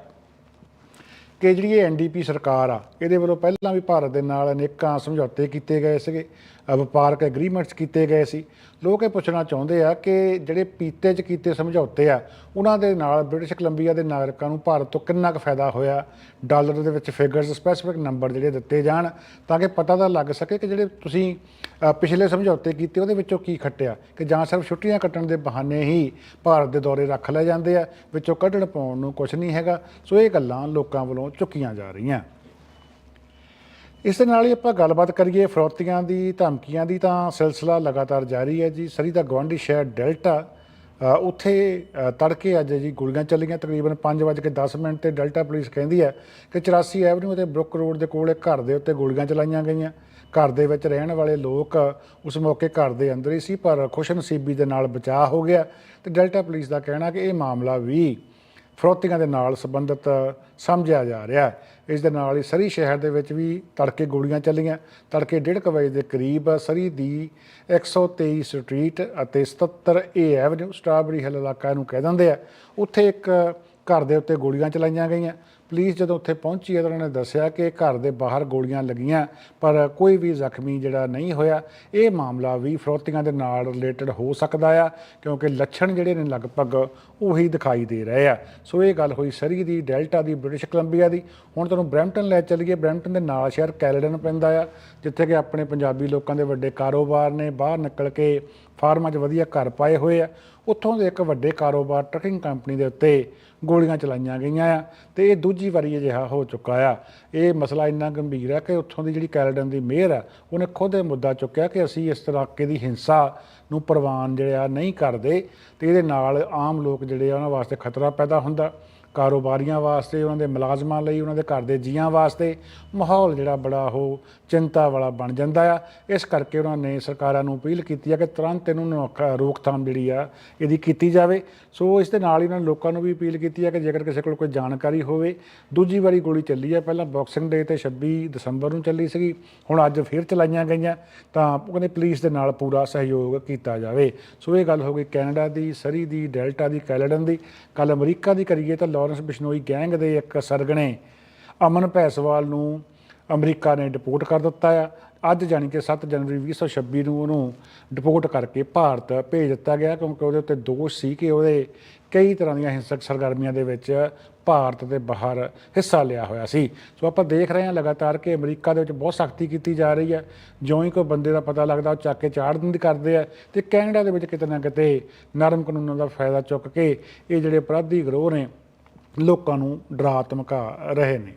ਕਿ ਜਿਹੜੀ ਇਹ ਐਨਡੀਪੀ ਸਰਕਾਰ ਆ, ਇਹਦੇ ਵੱਲੋਂ ਪਹਿਲਾਂ ਵੀ ਭਾਰਤ ਦੇ ਨਾਲ ਅਨੇਕਾਂ ਸਮਝੌਤੇ ਕੀਤੇ ਗਏ ਸੀਗੇ। ਵਪਾਰਕ ਐਗਰੀਮੈਂਟਸ ਕੀਤੇ ਗਏ ਸੀ। ਲੋਕ ਇਹ ਪੁੱਛਣਾ ਚਾਹੁੰਦੇ ਆ ਕਿ ਜਿਹੜੇ ਪੀਤੇ 'ਚ ਕੀਤੇ ਸਮਝੌਤੇ ਆ, ਉਹਨਾਂ ਦੇ ਨਾਲ ਬ੍ਰਿਟਿਸ਼ ਕੋਲੰਬੀਆ ਦੇ ਨਾਗਰਿਕਾਂ ਨੂੰ ਭਾਰਤ ਤੋਂ ਕਿੰਨਾ ਕੁ ਫਾਇਦਾ ਹੋਇਆ? ਡਾਲਰ ਦੇ ਵਿੱਚ ਫਿਗਰਸ ਸਪੈਸੀਫਿਕ ਨੰਬਰ ਜਿਹੜੇ ਦਿੱਤੇ ਜਾਣ, ਤਾਂ ਕਿ ਪਤਾ ਤਾਂ ਲੱਗ ਸਕੇ ਕਿ ਜਿਹੜੇ ਤੁਸੀਂ ਪਿਛਲੇ ਸਮਝੌਤੇ ਕੀਤੇ, ਉਹਦੇ ਵਿੱਚੋਂ ਕੀ ਖੱਟਿਆ? ਕਿ ਜਾਂ ਸਿਰਫ ਛੁੱਟੀਆਂ ਕੱਟਣ ਦੇ ਬਹਾਨੇ ਹੀ ਭਾਰਤ ਦੇ ਦੌਰੇ ਰੱਖ ਲਏ ਜਾਂਦੇ ਆ, ਵਿੱਚੋਂ ਕੱਢਣ ਪਾਉਣ ਨੂੰ ਕੁਝ ਨਹੀਂ ਹੈਗਾ। ਸੋ ਇਹ ਗੱਲਾਂ ਲੋਕਾਂ ਵੱਲੋਂ ਚੁੱਕੀਆਂ ਜਾ ਰਹੀਆਂ। ਇਸ ਦੇ ਨਾਲ ਹੀ ਆਪਾਂ ਗੱਲਬਾਤ ਕਰੀਏ ਫਰੋਤੀਆਂ ਦੀ, ਧਮਕੀਆਂ ਦੀ, ਤਾਂ ਸਿਲਸਿਲਾ ਲਗਾਤਾਰ ਜਾਰੀ ਹੈ ਜੀ। ਸਰੀ ਦਾ ਗਵਾਂਢੀ ਸ਼ਹਿਰ ਡੈਲਟਾ ਉੱਥੇ ਤੜਕੇ ਅੱਜ ਜੀ ਗੋਲੀਆਂ ਚੱਲੀਆਂ, ਤਕਰੀਬਨ 5:10 ਮਿੰਟ ਤੇ ਡੈਲਟਾ ਪੁਲਿਸ ਕਹਿੰਦੀ ਹੈ ਕਿ 84 ਐਵਨਿਊ ਤੇ ਬਰੁੱਕ ਰੋਡ ਦੇ ਕੋਲ ਇੱਕ ਘਰ ਦੇ ਉੱਤੇ ਗੋਲੀਆਂ ਚਲਾਈਆਂ ਗਈਆਂ। ਘਰ ਦੇ ਵਿੱਚ ਰਹਿਣ ਵਾਲੇ ਲੋਕ ਉਸ ਮੌਕੇ ਘਰ ਦੇ ਅੰਦਰ ਹੀ ਸੀ, ਪਰ ਖੁਸ਼ਨਸੀਬੀ ਦੇ ਨਾਲ ਬਚਾਅ ਹੋ ਗਿਆ ਤੇ ਡੈਲਟਾ ਪੁਲਿਸ ਦਾ ਕਹਿਣਾ ਕਿ ਇਹ ਮਾਮਲਾ ਵੀ ਫਰੋਤੀਆਂ ਦੇ ਨਾਲ ਸੰਬੰਧਿਤ ਸਮਝਿਆ ਜਾ ਰਿਹਾ ਹੈ। ਇਸ ਦੇ ਨਾਲ ਹੀ ਸਰੀ ਸ਼ਹਿਰ ਦੇ ਵਿੱਚ ਵੀ ਤੜਕੇ ਗੋਲੀਆਂ ਚੱਲੀਆਂ। ਤੜਕੇ 1:30 ਵਜੇ ਦੇ ਕਰੀਬ ਸਰੀ ਦੀ 123 ਸਟਰੀਟ ਅਤੇ 77 ਏ ਐਵਨਿਊ ਸਟ੍ਰਾਬਰੀ ਹਿੱਲ ਇਲਾਕਾ ਨੂੰ ਕਹਿ ਦਿੰਦੇ ਆ। ਉੱਥੇ ਇੱਕ ਘਰ ਦੇ ਉੱਤੇ ਗੋਲੀਆਂ ਚਲਾਈਆਂ ਗਈਆਂ। ਪੁਲਿਸ ਜਦੋਂ ਉੱਥੇ ਪਹੁੰਚੀ ਹੈ ਤਾਂ ਉਹਨਾਂ ਨੇ ਦੱਸਿਆ ਕਿ ਘਰ ਦੇ ਬਾਹਰ ਗੋਲੀਆਂ ਲੱਗੀਆਂ, ਪਰ ਕੋਈ ਵੀ ਜ਼ਖਮੀ ਜਿਹੜਾ ਨਹੀਂ ਹੋਇਆ। ਇਹ ਮਾਮਲਾ ਵੀ ਫਰੋਤੀਆਂ ਦੇ ਨਾਲ ਰਿਲੇਟਡ ਹੋ ਸਕਦਾ ਆ, ਕਿਉਂਕਿ ਲੱਛਣ ਜਿਹੜੇ ਨੇ ਲਗਭਗ ਉਹੀ ਦਿਖਾਈ ਦੇ ਰਹੇ ਆ। ਸੋ ਇਹ ਗੱਲ ਹੋਈ ਸਰੀ ਦੀ, ਡੈਲਟਾ ਦੀ, ਬ੍ਰਿਟਿਸ਼ ਕੋਲੰਬੀਆ ਦੀ। ਹੁਣ ਤੁਹਾਨੂੰ ਬਰੈਂਪਟਨ ਲੈ ਚੱਲੀਏ। ਬਰੈਂਪਟਨ ਦੇ ਨਾਲ ਸ਼ਹਿਰ ਕੈਲਡਨ ਪੈਂਦਾ ਆ, ਜਿੱਥੇ ਕਿ ਆਪਣੇ ਪੰਜਾਬੀ ਲੋਕਾਂ ਦੇ ਵੱਡੇ ਕਾਰੋਬਾਰ ਨੇ। ਬਾਹਰ ਨਿਕਲ ਕੇ ਫਾਰਮਾਂ 'ਚ ਵਧੀਆ ਘਰ ਪਾਏ ਹੋਏ ਆ। ਉੱਥੋਂ ਦੇ ਇੱਕ ਵੱਡੇ ਕਾਰੋਬਾਰ ਟਰਕਿੰਗ ਕੰਪਨੀ ਦੇ ਉੱਤੇ ਗੋਲੀਆਂ ਚਲਾਈਆਂ ਗਈਆਂ ਆ ਤੇ ਇਹ ਦੂਜੀ ਵਾਰੀ ਅਜਿਹਾ ਹੋ ਚੁੱਕਾ ਆ। ਇਹ ਮਸਲਾ ਇੰਨਾ ਗੰਭੀਰ ਹੈ ਕਿ ਉੱਥੋਂ ਦੀ ਜਿਹੜੀ ਕੈਲਡਨ ਦੀ ਮੇਅਰ ਆ, ਉਹਨੇ ਖੁਦ ਇਹ ਮੁੱਦਾ ਚੁੱਕਿਆ ਕਿ ਅਸੀਂ ਇਸ ਇਲਾਕੇ ਦੀ ਹਿੰਸਾ ਨੂੰ ਪ੍ਰਵਾਨ ਜਿਹੜਾ ਨਹੀਂ ਕਰਦੇ ਤੇ ਇਹਦੇ ਨਾਲ ਆਮ ਲੋਕ ਜਿਹੜੇ ਆ ਉਹਨਾਂ ਵਾਸਤੇ ਖਤਰਾ ਪੈਦਾ ਹੁੰਦਾ। ਕਾਰੋਬਾਰੀਆਂ ਵਾਸਤੇ, ਉਹਨਾਂ ਦੇ ਮੁਲਾਜ਼ਮਾਂ ਲਈ, ਉਹਨਾਂ ਦੇ ਘਰ ਦੇ ਜੀਆਂ ਵਾਸਤੇ ਮਾਹੌਲ ਜਿਹੜਾ ਬੜਾ ਉਹ ਚਿੰਤਾ ਵਾਲਾ ਬਣ ਜਾਂਦਾ ਆ। ਇਸ ਕਰਕੇ ਉਹਨਾਂ ਨੇ ਸਰਕਾਰਾਂ ਨੂੰ ਅਪੀਲ ਕੀਤੀ ਆ ਕਿ ਤੁਰੰਤ ਇਹਨੂੰ ਨੌਕ- ਰੋਕਥਾਮ ਜਿਹੜੀ ਆ, ਇਹਦੀ ਕੀਤੀ ਜਾਵੇ। ਸੋ ਇਸ ਦੇ ਨਾਲ ਹੀ ਉਹਨਾਂ ਨੇ ਲੋਕਾਂ ਨੂੰ ਵੀ ਅਪੀਲ ਕੀਤੀ ਆ ਕਿ ਜੇਕਰ ਕਿਸੇ ਕੋਲ ਕੋਈ ਜਾਣਕਾਰੀ ਹੋਵੇ, ਦੂਜੀ ਵਾਰੀ ਗੋਲੀ ਚੱਲੀ ਆ। ਪਹਿਲਾਂ ਬਾਕਸਿੰਗ ਡੇ ਤੇ 26 ਦਸੰਬਰ ਨੂੰ ਚੱਲੀ ਸੀਗੀ, ਹੁਣ ਅੱਜ ਫਿਰ ਚਲਾਈਆਂ ਗਈਆਂ, ਤਾਂ ਉਹ ਕਹਿੰਦੇ ਪੁਲਿਸ ਦੇ ਨਾਲ ਪੂਰਾ ਸਹਿਯੋਗ ਕੀਤਾ ਜਾਵੇ। ਸੋ ਇਹ ਗੱਲ ਹੋ ਗਈ ਕੈਨੇਡਾ ਦੀ, ਸਰੀ ਦੀ, ਡੈਲਟਾ ਦੀ, ਕੈਲਡਨ ਦੀ। ਕੱਲ ਅਮਰੀਕਾ ਦੀ ਕਰੀਏ ਤਾਂ ਲਾਰੈਂਸ ਬਿਸ਼ਨੋਈ ਗੈਂਗ ਦੇ ਇੱਕ ਸਰਗਣੇ ਅਮਨ ਭੈਸਵਾਲ ਨੂੰ ਅਮਰੀਕਾ ਨੇ ਡਿਪੋਰਟ ਕਰ ਦਿੱਤਾ ਆ। ਅੱਜ ਜਾਣੀ ਕਿ 7 ਜਨਵਰੀ 2026 ਨੂੰ ਉਹਨੂੰ ਡਿਪੋਰਟ ਕਰਕੇ ਭਾਰਤ ਭੇਜ ਦਿੱਤਾ ਗਿਆ ਕਿਉਂਕਿ ਉਹਦੇ ਉੱਤੇ ਦੋਸ਼ ਸੀ ਕਿ ਉਹਦੇ ਕਈ ਤਰ੍ਹਾਂ ਦੀਆਂ ਹਿੰਸਕ ਸਰਗਰਮੀਆਂ ਦੇ ਵਿੱਚ ਭਾਰਤ ਦੇ ਬਾਹਰ ਹਿੱਸਾ ਲਿਆ ਹੋਇਆ ਸੀ। ਸੋ ਆਪਾਂ ਦੇਖ ਰਹੇ ਹਾਂ ਲਗਾਤਾਰ ਕਿ ਅਮਰੀਕਾ ਦੇ ਵਿੱਚ ਬਹੁਤ ਸਖਤੀ ਕੀਤੀ ਜਾ ਰਹੀ ਹੈ ਜਿਉਂ ਹੀ ਕੋਈ ਬੰਦੇ ਦਾ ਪਤਾ ਲੱਗਦਾ, ਉਹ ਚੱਕ ਕੇ ਚਾੜ ਦਿੰਦੇ ਕਰਦੇ ਆ ਤੇ ਕੈਨੇਡਾ ਦੇ ਵਿੱਚ ਕਿਤੇ ਨਾ ਕਿਤੇ ਨਰਮ ਕਾਨੂੰਨਾਂ ਦਾ ਫਾਇਦਾ ਚੁੱਕ ਕੇ ਇਹ ਜਿਹੜੇ ਅਪਰਾਧੀ ਗਰੋਹ ਨੇ ਲੋਕਾਂ ਨੂੰ ਡਰਾ ਧਮਕਾ ਰਹੇ ਨੇ।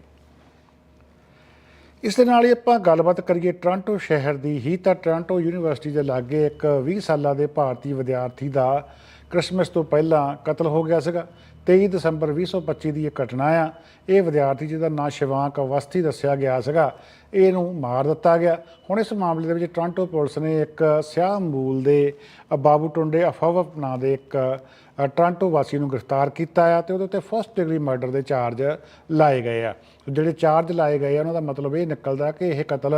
ਇਸ ਦੇ ਨਾਲ ਹੀ ਆਪਾਂ ਗੱਲਬਾਤ ਕਰੀਏ ਟੋਰਾਂਟੋ ਸ਼ਹਿਰ ਦੀ। ਹੀ ਤਾਂ ਟੋਰਾਂਟੋ ਯੂਨੀਵਰਸਿਟੀ ਦੇ ਲਾਗੇ ਇੱਕ 20 ਸਾਲਾਂ ਦੇ ਭਾਰਤੀ ਵਿਦਿਆਰਥੀ ਦਾ ਕ੍ਰਿਸਮਸ ਤੋਂ ਪਹਿਲਾਂ ਕਤਲ ਹੋ ਗਿਆ ਸੀਗਾ। 23 ਦਸੰਬਰ 2025 ਦੀ ਇਹ ਘਟਨਾ ਆ। ਇਹ ਵਿਦਿਆਰਥੀ ਜਿਹਦਾ ਨਾਂ ਸ਼ਿਵਾਂਕ ਅਵਸਥੀ ਦੱਸਿਆ ਗਿਆ ਸੀਗਾ, ਇਹਨੂੰ ਮਾਰ ਦਿੱਤਾ ਗਿਆ। ਹੁਣ ਇਸ ਮਾਮਲੇ ਦੇ ਵਿੱਚ ਟੋਰਾਂਟੋ ਪੁਲਿਸ ਨੇ ਇੱਕ ਸਿਆਹ ਮੂਲ ਦੇ ਬਾਬੂ ਟੁੰਡੇ ਅਫਵ ਨਾਂ ਦੇ ਇੱਕ ਟੋਰਾਂਟੋ ਵਾਸੀ ਨੂੰ ਗ੍ਰਿਫਤਾਰ ਕੀਤਾ ਆ ਤੇ ਉਹਦੇ ਉੱਤੇ ਫਸਟ ਡਿਗਰੀ ਮਰਡਰ ਦੇ ਚਾਰਜ ਲਾਏ ਗਏ ਆ। ਜਿਹੜੇ ਚਾਰਜ ਲਾਏ ਗਏ ਆ ਉਹਨਾਂ ਦਾ ਮਤਲਬ ਇਹ ਨਿਕਲਦਾ ਕਿ ਇਹ ਕਤਲ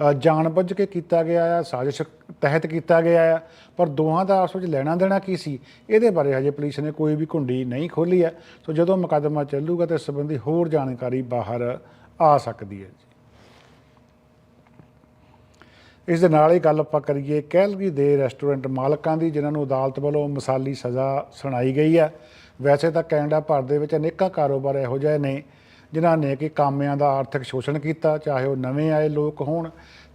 ਅ, ਜਾਣਬੁੱਝ ਕੇ ਕੀਤਾ ਗਿਆ ਆ ਸਾਜ਼ਿਸ਼ ਤਹਿਤ ਕੀਤਾ ਗਿਆ ਆ ਪਰ ਦੋਹਾਂ ਦਾ ਆਪਸ ਵਿੱਚ ਲੈਣਾ ਦੇਣਾ ਕੀ ਸੀ? ਇਹਦੇ ਬਾਰੇ ਹਜੇ ਪੁਲਿਸ ਨੇ ਕੋਈ ਵੀ ਕੁੰਡੀ ਨਹੀਂ ਖੋਲੀ ਆ। ਸੋ ਜਦੋਂ ਮੁਕੱਦਮਾ ਚੱਲੂਗਾ ਤੇ ਇਸ ਸੰਬੰਧੀ ਹੋਰ ਜਾਣਕਾਰੀ ਬਾਹਰ ਆ ਸਕਦੀ ਹੈ ਜੀ ਇਸ ਦੇ ਨਾਲ ਹੀ ਗੱਲ ਆਪਾਂ ਕਰੀਏ ਕੈਲਗਰੀ ਦੇ ਰੈਸਟੋਰੈਂਟ ਮਾਲਕਾਂ ਦੀ, ਜਿਨ੍ਹਾਂ ਨੂੰ ਅਦਾਲਤ ਵੱਲੋਂ ਮਸਾਲੀ ਸਜ਼ਾ ਸੁਣਾਈ ਗਈ ਹੈ। ਵੈਸੇ ਤਾਂ ਕੈਨੇਡਾ ਭਰ ਦੇ ਵਿੱਚ ਅਨੇਕਾਂ ਕਾਰੋਬਾਰ ਇਹੋ ਜਿਹੇ ਨੇ, ਜਿਨ੍ਹਾਂ ਨੇ ਕਿ ਕਾਮਿਆਂ ਦਾ ਆਰਥਿਕ ਸ਼ੋਸ਼ਣ ਕੀਤਾ, ਚਾਹੇ ਉਹ ਨਵੇਂ ਆਏ ਲੋਕ ਹੋਣ,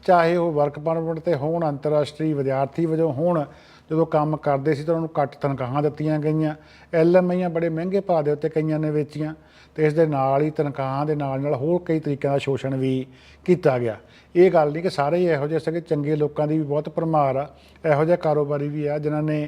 ਚਾਹੇ ਉਹ ਵਰਕ ਪਰਮਿਟ ਤੇ ਹੋਣ, ਅੰਤਰਰਾਸ਼ਟਰੀ ਵਿਦਿਆਰਥੀ ਵਜੋਂ ਹੋਣ। ਜਦੋਂ ਕੰਮ ਕਰਦੇ ਸੀ ਤਾਂ ਉਹਨਾਂ ਨੂੰ ਘੱਟ ਤਨਖਾਹਾਂ ਦਿੱਤੀਆਂ ਗਈਆਂ। ਐਲਐਮਆਈਆਂ ਬੜੇ ਮਹਿੰਗੇ ਭਾਅ ਦੇ ਉੱਤੇ ਕਈਆਂ ਨੇ ਵੇਚੀਆਂ। ਤੇ ਇਸ ਦੇ ਨਾਲ ਹੀ ਤਨਖਾਹਾਂ ਦੇ ਨਾਲ ਨਾਲ ਹੋਰ ਕਈ ਤਰੀਕਿਆਂ ਦਾ ਸ਼ੋਸ਼ਣ ਵੀ ਕੀਤਾ ਗਿਆ। ਇਹ ਗੱਲ ਨਹੀਂ ਕਿ ਸਾਰੇ ਹੀ ਇਹੋ ਜਿਹੇ ਸੀਗੇ, ਚੰਗੇ ਲੋਕਾਂ ਦੀ ਵੀ ਬਹੁਤ ਭਰਮਾਰ ਆ। ਇਹੋ ਜਿਹੇ ਕਾਰੋਬਾਰੀ ਵੀ ਆ ਜਿਨ੍ਹਾਂ ਨੇ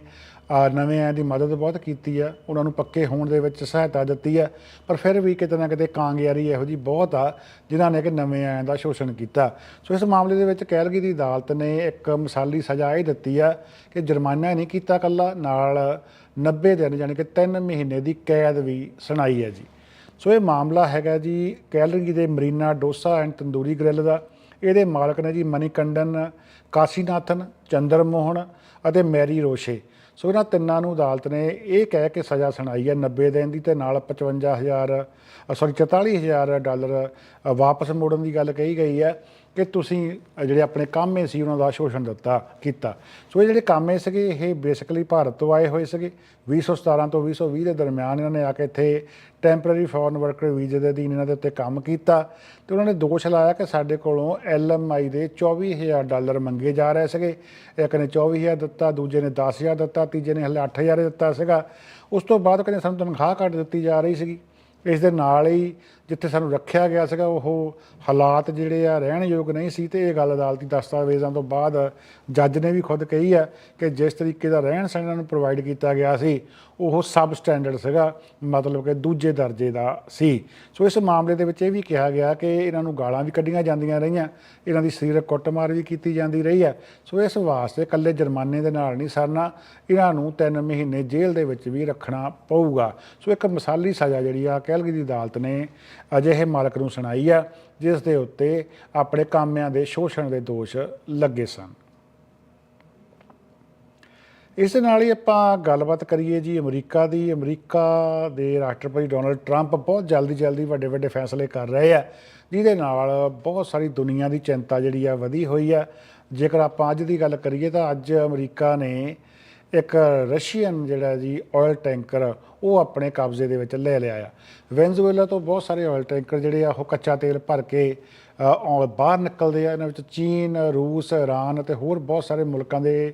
ਨਵੇਂ ਆਇਆਂ ਦੀ ਮਦਦ ਬਹੁਤ ਕੀਤੀ ਆ। ਉਹਨਾਂ ਨੂੰ ਪੱਕੇ ਹੋਣ ਦੇ ਵਿੱਚ ਸਹਾਇਤਾ ਦਿੱਤੀ ਆ। ਪਰ ਫਿਰ ਵੀ ਕਿਤੇ ਨਾ ਕਿਤੇ ਕਾਂਗਿਆਰੀ ਇਹੋ ਜੀ ਬਹੁਤ ਆ ਜਿਨ੍ਹਾਂ ਨੇ ਕਿ ਨਵੇਂ ਆਇਆਂ ਦਾ ਸ਼ੋਸ਼ਣ ਕੀਤਾ। ਸੋ ਇਸ ਮਾਮਲੇ ਦੇ ਵਿੱਚ ਕੈਲਗੀ ਦੀ ਅਦਾਲਤ ਨੇ ਇੱਕ ਮਿਸਾਲੀ ਸਜ਼ਾ ਇਹ ਦਿੱਤੀ ਆ ਕਿ ਜੁਰਮਾਨਾ ਹੀ ਨਹੀਂ ਕੀਤਾ ਕੱਲਾ ਨਾਲ 90 ਦਿਨ ਯਾਨੀ ਕਿ 3 ਮਹੀਨੇ ਦੀ ਕੈਦ ਵੀ ਸੁਣਾਈ ਹੈ ਜੀ। ਸੋ ਇਹ ਮਾਮਲਾ ਹੈਗਾ ਜੀ ਕੈਲਰੀ ਦੇ Marina dosa and tandoori grill ਦਾ। ਇਹਦੇ ਮਾਲਕ ਨੇ ਜੀ ਮਨੀਕੰਡਨ, ਕਾਸੀਨਾਥਨ ਚੰਦਰ ਮੋਹਨ ਅਤੇ ਮੈਰੀ ਰੋਸ਼ੇ। ਸੋ ਇਹਨਾਂ ਤਿੰਨਾਂ ਨੂੰ ਅਦਾਲਤ ਨੇ ਇਹ ਕਹਿ ਕੇ ਸਜ਼ਾ ਸੁਣਾਈ ਹੈ 90 ਦਿਨ ਦੀ ਤੇ ਨਾਲ 55000 ਸੌਰੀ 44000 ਡਾਲਰ ਵਾਪਸ ਮੋੜਨ ਦੀ ਗੱਲ ਕਹੀ ਗਈ ਹੈ। ਕਿ ਤੁਸੀਂ ਜਿਹੜੇ ਆਪਣੇ ਕਾਮੇ ਸੀ, ਉਹਨਾਂ ਦਾ ਸ਼ੋਸ਼ਣ ਦਿੱਤਾ, ਕੀਤਾ। ਸੋ ਇਹ ਜਿਹੜੇ ਕਾਮੇ ਸੀਗੇ, ਇਹ ਬੇਸਿਕਲੀ ਭਾਰਤ ਤੋਂ ਆਏ ਹੋਏ ਸੀਗੇ। 2017 ਤੋਂ 2020 ਦੇ ਦਰਮਿਆਨ ਇਹਨਾਂ ਨੇ ਆ ਕੇ ਇੱਥੇ ਟੈਂਪਰੇਰੀ ਫੋਰਨ ਵਰਕਰ ਵੀਜ਼ੇ ਦੇ ਅਧੀਨ ਇਹਨਾਂ ਦੇ ਉੱਤੇ ਕੰਮ ਕੀਤਾ ਤੇ ਉਹਨਾਂ ਨੇ ਦੋਸ਼ ਲਾਇਆ ਕਿ ਸਾਡੇ ਕੋਲੋਂ ਐਲਐਮਆਈ ਦੇ 24000 ਡਾਲਰ ਮੰਗੇ ਜਾ ਰਹੇ ਸੀਗੇ। ਇੱਕ ਨੇ 24000 ਦਿੱਤਾ, ਦੂਜੇ ਨੇ 10000 ਦਿੱਤਾ, ਤੀਜੇ ਨੇ ਹਲੇ 8000 ਦਿੱਤਾ ਸੀਗਾ। ਉਸ ਤੋਂ ਬਾਅਦ ਕਹਿੰਦੇ ਸਾਨੂੰ ਤਨਖਾਹ ਘੱਟ ਦਿੱਤੀ ਜਾ ਰਹੀ ਸੀਗੀ। ਇਸ ਦੇ ਨਾਲ ਹੀ ਜਿੱਥੇ ਸਾਨੂੰ ਰੱਖਿਆ ਗਿਆ ਸੀਗਾ, ਉਹ ਹਾਲਾਤ ਜਿਹੜੇ ਆ ਰਹਿਣ ਯੋਗ ਨਹੀਂ ਸੀ ਤੇ ਇਹ ਗੱਲ ਅਦਾਲਤੀ ਦਸਤਾਵੇਜ਼ਾਂ ਤੋਂ ਬਾਅਦ ਜੱਜ ਨੇ ਵੀ ਖੁਦ ਕਹੀ ਆ ਕਿ ਜਿਸ ਤਰੀਕੇ ਦਾ ਰਹਿਣ ਸਹਿਣ ਨੂੰ ਪ੍ਰੋਵਾਈਡ ਕੀਤਾ ਗਿਆ ਸੀ, ਉਹ ਸਬ ਸਟੈਂਡਰਡ ਸੀਗਾ, ਮਤਲਬ ਕਿ ਦੂਜੇ ਦਰਜੇ ਦਾ ਸੀ। ਸੋ ਇਸ ਮਾਮਲੇ ਦੇ ਵਿੱਚ ਇਹ ਵੀ ਕਿਹਾ ਗਿਆ ਕਿ ਇਹਨਾਂ ਨੂੰ ਗਾਲਾਂ ਵੀ ਕੱਢੀਆਂ ਜਾਂਦੀਆਂ ਰਹੀਆਂ, ਇਹਨਾਂ ਦੀ ਸਰੀਰਕ ਕੁੱਟਮਾਰ ਵੀ ਕੀਤੀ ਜਾਂਦੀ ਰਹੀ ਹੈ ਸੋ ਇਸ ਵਾਸਤੇ ਇਕੱਲੇ ਜੁਰਮਾਨੇ ਦੇ ਨਾਲ ਨਹੀਂ ਸਰਨਾ, ਇਹਨਾਂ ਨੂੰ 3 ਮਹੀਨੇ ਜੇਲ੍ਹ ਦੇ ਵਿੱਚ ਵੀ ਰੱਖਣਾ ਪਊਗਾ। ਸੋ ਇੱਕ ਮਿਸਾਲੀ ਸਜ਼ਾ ਜਿਹੜੀ ਆ, ਕੈਲਗਰੀ ਦੀ ਅਦਾਲਤ ਨੇ ਅਜਿਹੇ ਮਾਲਕ ਨੂੰ ਸੁਣਾਈ ਆ, ਜਿਸ ਦੇ ਉੱਤੇ ਆਪਣੇ ਕਾਮਿਆਂ ਦੇ ਸ਼ੋਸ਼ਣ ਦੇ ਦੋਸ਼ ਲੱਗੇ ਸਨ। ਇਸ ਦੇ ਨਾਲ ਹੀ ਆਪਾਂ ਗੱਲਬਾਤ ਕਰੀਏ ਜੀ ਅਮਰੀਕਾ ਦੀ। ਅਮਰੀਕਾ ਦੇ ਰਾਸ਼ਟਰਪਤੀ ਡੋਨਲਡ ਟਰੰਪ ਬਹੁਤ ਜਲਦੀ ਜਲਦੀ ਵੱਡੇ ਵੱਡੇ ਫੈਸਲੇ ਕਰ ਰਹੇ ਆ, ਜਿਹਦੇ ਨਾਲ ਬਹੁਤ ਸਾਰੀ ਦੁਨੀਆ ਦੀ ਚਿੰਤਾ ਜਿਹੜੀ ਆ ਵਧੀ ਹੋਈ ਆ। ਜੇਕਰ ਆਪਾਂ ਅੱਜ ਦੀ ਗੱਲ ਕਰੀਏ ਤਾਂ ਅੱਜ ਅਮਰੀਕਾ ਨੇ ਇੱਕ ਰਸ਼ੀਅਨ ਜਿਹੜਾ ਜੀ ਆਇਲ ਟੈਂਕਰ ਉਹ ਆਪਣੇ ਕਬਜ਼ੇ ਦੇ ਵਿੱਚ ਲੈ ਲਿਆ ਆ। ਵੈਨਜ਼ੂਏਲਾ ਤੋਂ ਬਹੁਤ ਸਾਰੇ ਆਇਲ ਟੈਂਕਰ ਜਿਹੜੇ ਆ ਉਹ ਕੱਚਾ ਤੇਲ ਭਰ ਕੇ ਅ, ਬਾਹਰ ਨਿਕਲਦੇ ਆ। ਇਹਨਾਂ ਵਿੱਚ ਚੀਨ ਰੂਸ ਇਰਾਨ ਅਤੇ ਹੋਰ ਬਹੁਤ ਸਾਰੇ ਮੁਲਕਾਂ ਦੇ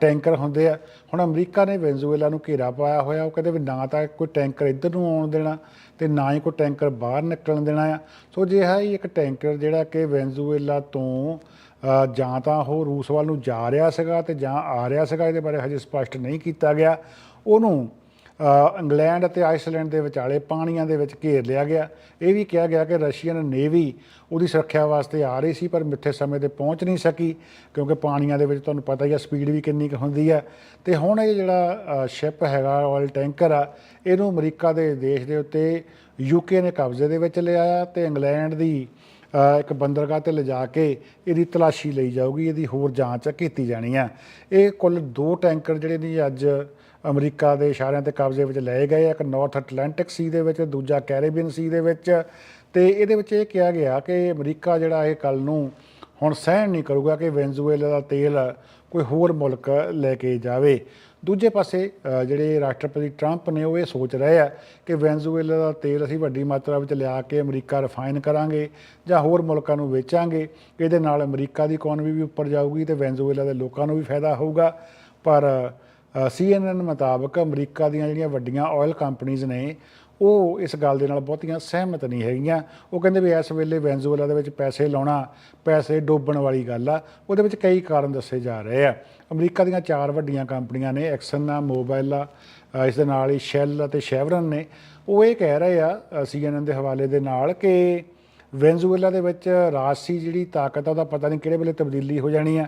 ਟੈਂਕਰ ਹੁੰਦੇ ਆ। ਹੁਣ ਅਮਰੀਕਾ ਨੇ ਵੈਨਜ਼ੂਏਲਾ ਨੂੰ ਘੇਰਾ ਪਾਇਆ ਹੋਇਆ। ਉਹ ਕਹਿੰਦੇ ਵੀ ਨਾ ਤਾਂ ਕੋਈ ਟੈਂਕਰ ਇੱਧਰ ਨੂੰ ਆਉਣ ਦੇਣਾ ਤੇ ਨਾ ਹੀ ਕੋਈ ਟੈਂਕਰ ਬਾਹਰ ਨਿਕਲਣ ਦੇਣਾ ਆ। ਸੋ ਜੇ ਹੈ ਇੱਕ ਟੈਂਕਰ ਜਿਹੜਾ ਕਿ ਵੈਨਜ਼ੂਏਲਾ ਤੋਂ ਜਾਂ ਤਾਂ ਉਹ ਰੂਸ ਵੱਲ ਨੂੰ ਜਾ ਰਿਹਾ ਸੀਗਾ ਤੇ ਜਾਂ ਆ ਰਿਹਾ ਸੀਗਾ, ਇਹਦੇ ਬਾਰੇ ਹਜੇ ਸਪਸ਼ਟ ਨਹੀਂ ਕੀਤਾ ਗਿਆ। ਉਹਨੂੰ ਇੰਗਲੈਂਡ ਅਤੇ ਆਈਸਲੈਂਡ ਦੇ ਵਿਚਾਲੇ ਪਾਣੀਆਂ ਦੇ ਵਿੱਚ ਘੇਰ ਲਿਆ ਗਿਆ। ਇਹ ਵੀ ਕਿਹਾ ਗਿਆ ਕਿ ਰਸ਼ੀਅਨ ਨੇਵੀ ਉਹਦੀ ਸੁਰੱਖਿਆ ਵਾਸਤੇ ਆ ਰਹੀ ਸੀ, ਪਰ ਮਿੱਥੇ ਸਮੇਂ ਤੇ ਪਹੁੰਚ ਨਹੀਂ ਸਕੀ, ਕਿਉਂਕਿ ਪਾਣੀਆਂ ਦੇ ਵਿੱਚ ਤੁਹਾਨੂੰ ਪਤਾ ਹੀ ਆ, ਸਪੀਡ ਵੀ ਕਿੰਨੀ ਕੁ ਹੁੰਦੀ ਆ ਤੇ ਹੁਣ ਇਹ ਜਿਹੜਾ ਸ਼ਿਪ ਹੈਗਾ ਆਇਲ ਟੈਂਕਰ ਆ, ਇਹਨੂੰ ਅਮਰੀਕਾ ਦੇ ਦੇਸ਼ ਦੇ ਉੱਤੇ ਯੂਕੇ ਨੇ ਕਬਜ਼ੇ ਦੇ ਵਿੱਚ ਲਿਆ ਆ ਤੇ ਇੰਗਲੈਂਡ ਦੀ ਇੱਕ ਬੰਦਰਗਾਹ ਤੇ ਲਿਜਾ ਕੇ ਇਹਦੀ ਤਲਾਸ਼ੀ ਲਈ ਜਾਊਗੀ, ਇਹਦੀ ਹੋਰ ਜਾਂਚ ਕੀਤੀ ਜਾਣੀ ਆ। ਇਹ ਕੁੱਲ ਦੋ ਟੈਂਕਰ ਜਿਹੜੇ ਨੇ ਅੱਜ ਅਮਰੀਕਾ ਦੇ ਇਸ਼ਾਰਿਆਂ ਤੇ ਕਬਜ਼ੇ ਵਿੱਚ ਲਏ ਗਏ ਇੱਕ ਨਾਰਥ ਐਟਲਾਂਟਿਕ ਸੀ ਦੇ ਵਿੱਚ, ਦੂਜਾ ਕੈਰੇਬੀਅਨ ਸੀ ਦੇ ਵਿੱਚ। ਤੇ ਇਹਦੇ ਵਿੱਚ ਇਹ ਕਿਹਾ ਗਿਆ ਕਿ ਅਮਰੀਕਾ ਜਿਹੜਾ ਇਹ ਕੱਲ ਨੂੰ ਹੁਣ ਸਹਿਣ ਨਹੀਂ ਕਰੂਗਾ ਕਿ ਵੈਨਜ਼ੂਏਲਾ ਦਾ ਤੇਲ ਕੋਈ ਹੋਰ ਮੁਲਕ ਲੈ ਕੇ ਜਾਵੇ। ਦੂਜੇ ਪਾਸੇ ਜਿਹੜੇ ਰਾਸ਼ਟਰਪਤੀ ਟਰੰਪ ਨੇ ਉਹ ਇਹ ਸੋਚ ਰਹੇ ਆ ਕਿ ਵੈਨਜ਼ੂਏਲਾ ਦਾ ਤੇਲ ਅਸੀਂ ਵੱਡੀ ਮਾਤਰਾ ਵਿੱਚ ਲਿਆ ਕੇ ਅਮਰੀਕਾ ਰਿਫਾਈਨ ਕਰਾਂਗੇ ਜਾਂ ਹੋਰ ਮੁਲਕਾਂ ਨੂੰ ਵੇਚਾਂਗੇ। ਇਹਦੇ ਨਾਲ ਅਮਰੀਕਾ ਦੀ ਇਕਨੋਮੀ ਵੀ ਉੱਪਰ ਜਾਊਗੀ ਤੇ ਵੈਨਜ਼ੂਏਲਾ ਦੇ ਲੋਕਾਂ ਨੂੰ ਵੀ ਫਾਇਦਾ ਹੋਊਗਾ। ਪਰ ਸੀਐਨਐਨ ਮੁਤਾਬਕ ਅਮਰੀਕਾ ਦੀਆਂ ਜਿਹੜੀਆਂ ਵੱਡੀਆਂ ਆਇਲ ਕੰਪਨੀਆਂ ਨੇ ਉਹ ਇਸ ਗੱਲ ਦੇ ਨਾਲ ਬਹੁਤੀਆਂ ਸਹਿਮਤ ਨਹੀਂ ਹੈਗੀਆਂ। ਉਹ ਕਹਿੰਦੇ ਵੀ ਇਸ ਵੇਲੇ ਵੈਨਜ਼ੂਏਲਾ ਦੇ ਵਿੱਚ ਪੈਸੇ ਲਾਉਣਾ, ਪੈਸੇ ਡੋਬਣ ਵਾਲੀ ਗੱਲ ਆ। ਉਹਦੇ ਵਿੱਚ ਕਈ ਕਾਰਨ ਦੱਸੇ ਜਾ ਰਹੇ ਆ। ਅਮਰੀਕਾ ਦੀਆਂ ਚਾਰ ਵੱਡੀਆਂ ਕੰਪਨੀਆਂ ਨੇ, ਐਕਸਨ ਆ, ਮੋਬਾਈਲ ਆ ਇਸ ਦੇ ਨਾਲ ਹੀ ਸ਼ੈਲ ਅਤੇ ਸ਼ੈਵਰਨ ਨੇ। ਉਹ ਇਹ ਕਹਿ ਰਹੇ ਆ ਸੀਐਨਐਨ ਦੇ ਹਵਾਲੇ ਦੇ ਨਾਲ ਕਿ ਵੈਨਜ਼ੂਏਲਾ ਦੇ ਵਿੱਚ ਰਾਜਸੀ ਜਿਹੜੀ ਤਾਕਤ ਆ, ਉਹਦਾ ਪਤਾ ਨਹੀਂ ਕਿਹੜੇ ਵੇਲੇ ਤਬਦੀਲੀ ਹੋ ਜਾਣੀ ਆ।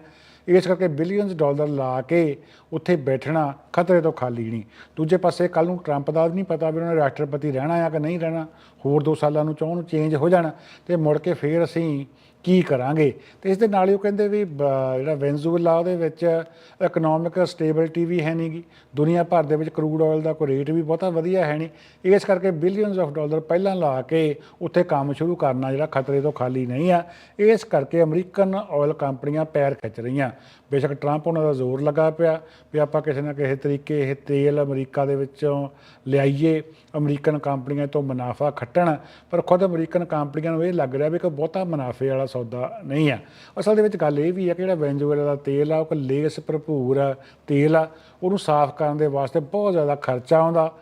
ਇਸ ਕਰਕੇ ਬਿਲੀਅਨਸ ਡਾਲਰ ਲਾ ਕੇ ਉੱਥੇ ਬੈਠਣਾ ਖਤਰੇ ਤੋਂ ਖਾਲੀ ਨਹੀਂ। ਦੂਜੇ ਪਾਸੇ ਕੱਲ ਨੂੰ ਟਰੰਪ ਦਾ ਵੀ ਨਹੀਂ ਪਤਾ ਵੀ ਉਹਨਾਂ ਨੇ ਰਾਸ਼ਟਰਪਤੀ ਰਹਿਣਾ ਆ ਕਿ ਨਹੀਂ ਰਹਿਣਾ। ਹੋਰ 2 ਸਾਲਾਂ ਨੂੰ ਚਾਹੁਣ ਚੇਂਜ ਹੋ ਜਾਣਾ ਤੇ ਮੁੜ ਕੇ ਫੇਰ ਅਸੀਂ ਕੀ ਕਰਾਂਗੇ? ਤੇ ਇਸ ਦੇ ਨਾਲ ਹੀ ਉਹ ਕਹਿੰਦੇ ਵੀ, ਬ- ਜਿਹੜਾ ਵੈਨਜ਼ੂਏਲਾ ਉਹਦੇ ਵਿੱਚ ਇਕਨੋਮਿਕ ਸਟੇਬਿਲਿਟੀ ਵੀ ਹੈ ਨਹੀਂਗੀ ਦੁਨੀਆ ਭਰ ਦੇ ਵਿੱਚ ਕਰੂਡ ਆਇਲ ਦਾ ਕੋਈ ਰੇਟ ਵੀ ਬਹੁਤਾ ਵਧੀਆ ਹੈ ਨਹੀਂ। ਇਸ ਕਰਕੇ ਬਿਲੀਅਨਸ ਆਫ ਡਾਲਰ ਪਹਿਲਾਂ ਲਾ ਕੇ ਉੱਥੇ ਕੰਮ ਸ਼ੁਰੂ ਕਰਨਾ ਜਿਹੜਾ ਖਤਰੇ ਤੋਂ ਖਾਲੀ ਨਹੀਂ ਆ। ਇਸ ਕਰਕੇ ਅਮਰੀਕਨ ਆਇਲ ਕੰਪਨੀਆਂ ਪੈਰ ਖਿੱਚ ਰਹੀਆਂ। ਬੇਸ਼ੱਕ ਟਰੰਪ ਉਹਨਾਂ ਦਾ ਜ਼ੋਰ ਲੱਗਾ ਪਿਆ ਵੀ ਆਪਾਂ ਕਿਸੇ ਨਾ ਕਿਸੇ ਤਰੀਕੇ ਇਹ ਤੇਲ ਅਮਰੀਕਾ ਦੇ ਵਿੱਚੋਂ ਲਿਆਈਏ। ਅਮਰੀਕਨ ਕੰਪਨੀਆਂ ਤੋਂ ਮੁਨਾਫਾ ਖੱਟਣ। ਪਰ ਖੁਦ ਅਮਰੀਕਨ ਕੰਪਨੀਆਂ ਨੂੰ ਇਹ ਲੱਗ ਰਿਹਾ ਵੀ ਕਿ ਬਹੁਤਾ ਮੁਨਾਫੇ ਵਾਲਾ ਸੌਦਾ ਨਹੀਂ ਆ। ਅਸਲ ਦੇ ਵਿੱਚ ਗੱਲ ਇਹ ਵੀ ਹੈ ਕਿ ਜਿਹੜਾ ਵੈਨਜ਼ੂਏਲਾ ਦਾ ਤੇਲ ਆ, ਉਹ ਇੱਕ ਲੇਸ ਭਰਪੂਰ ਤੇਲ ਆ, ਉਹਨੂੰ ਸਾਫ਼ ਕਰਨ ਦੇ ਵਾਸਤੇ ਬਹੁਤ ਜ਼ਿਆਦਾ ਖਰਚਾ ਆਉਂਦਾ।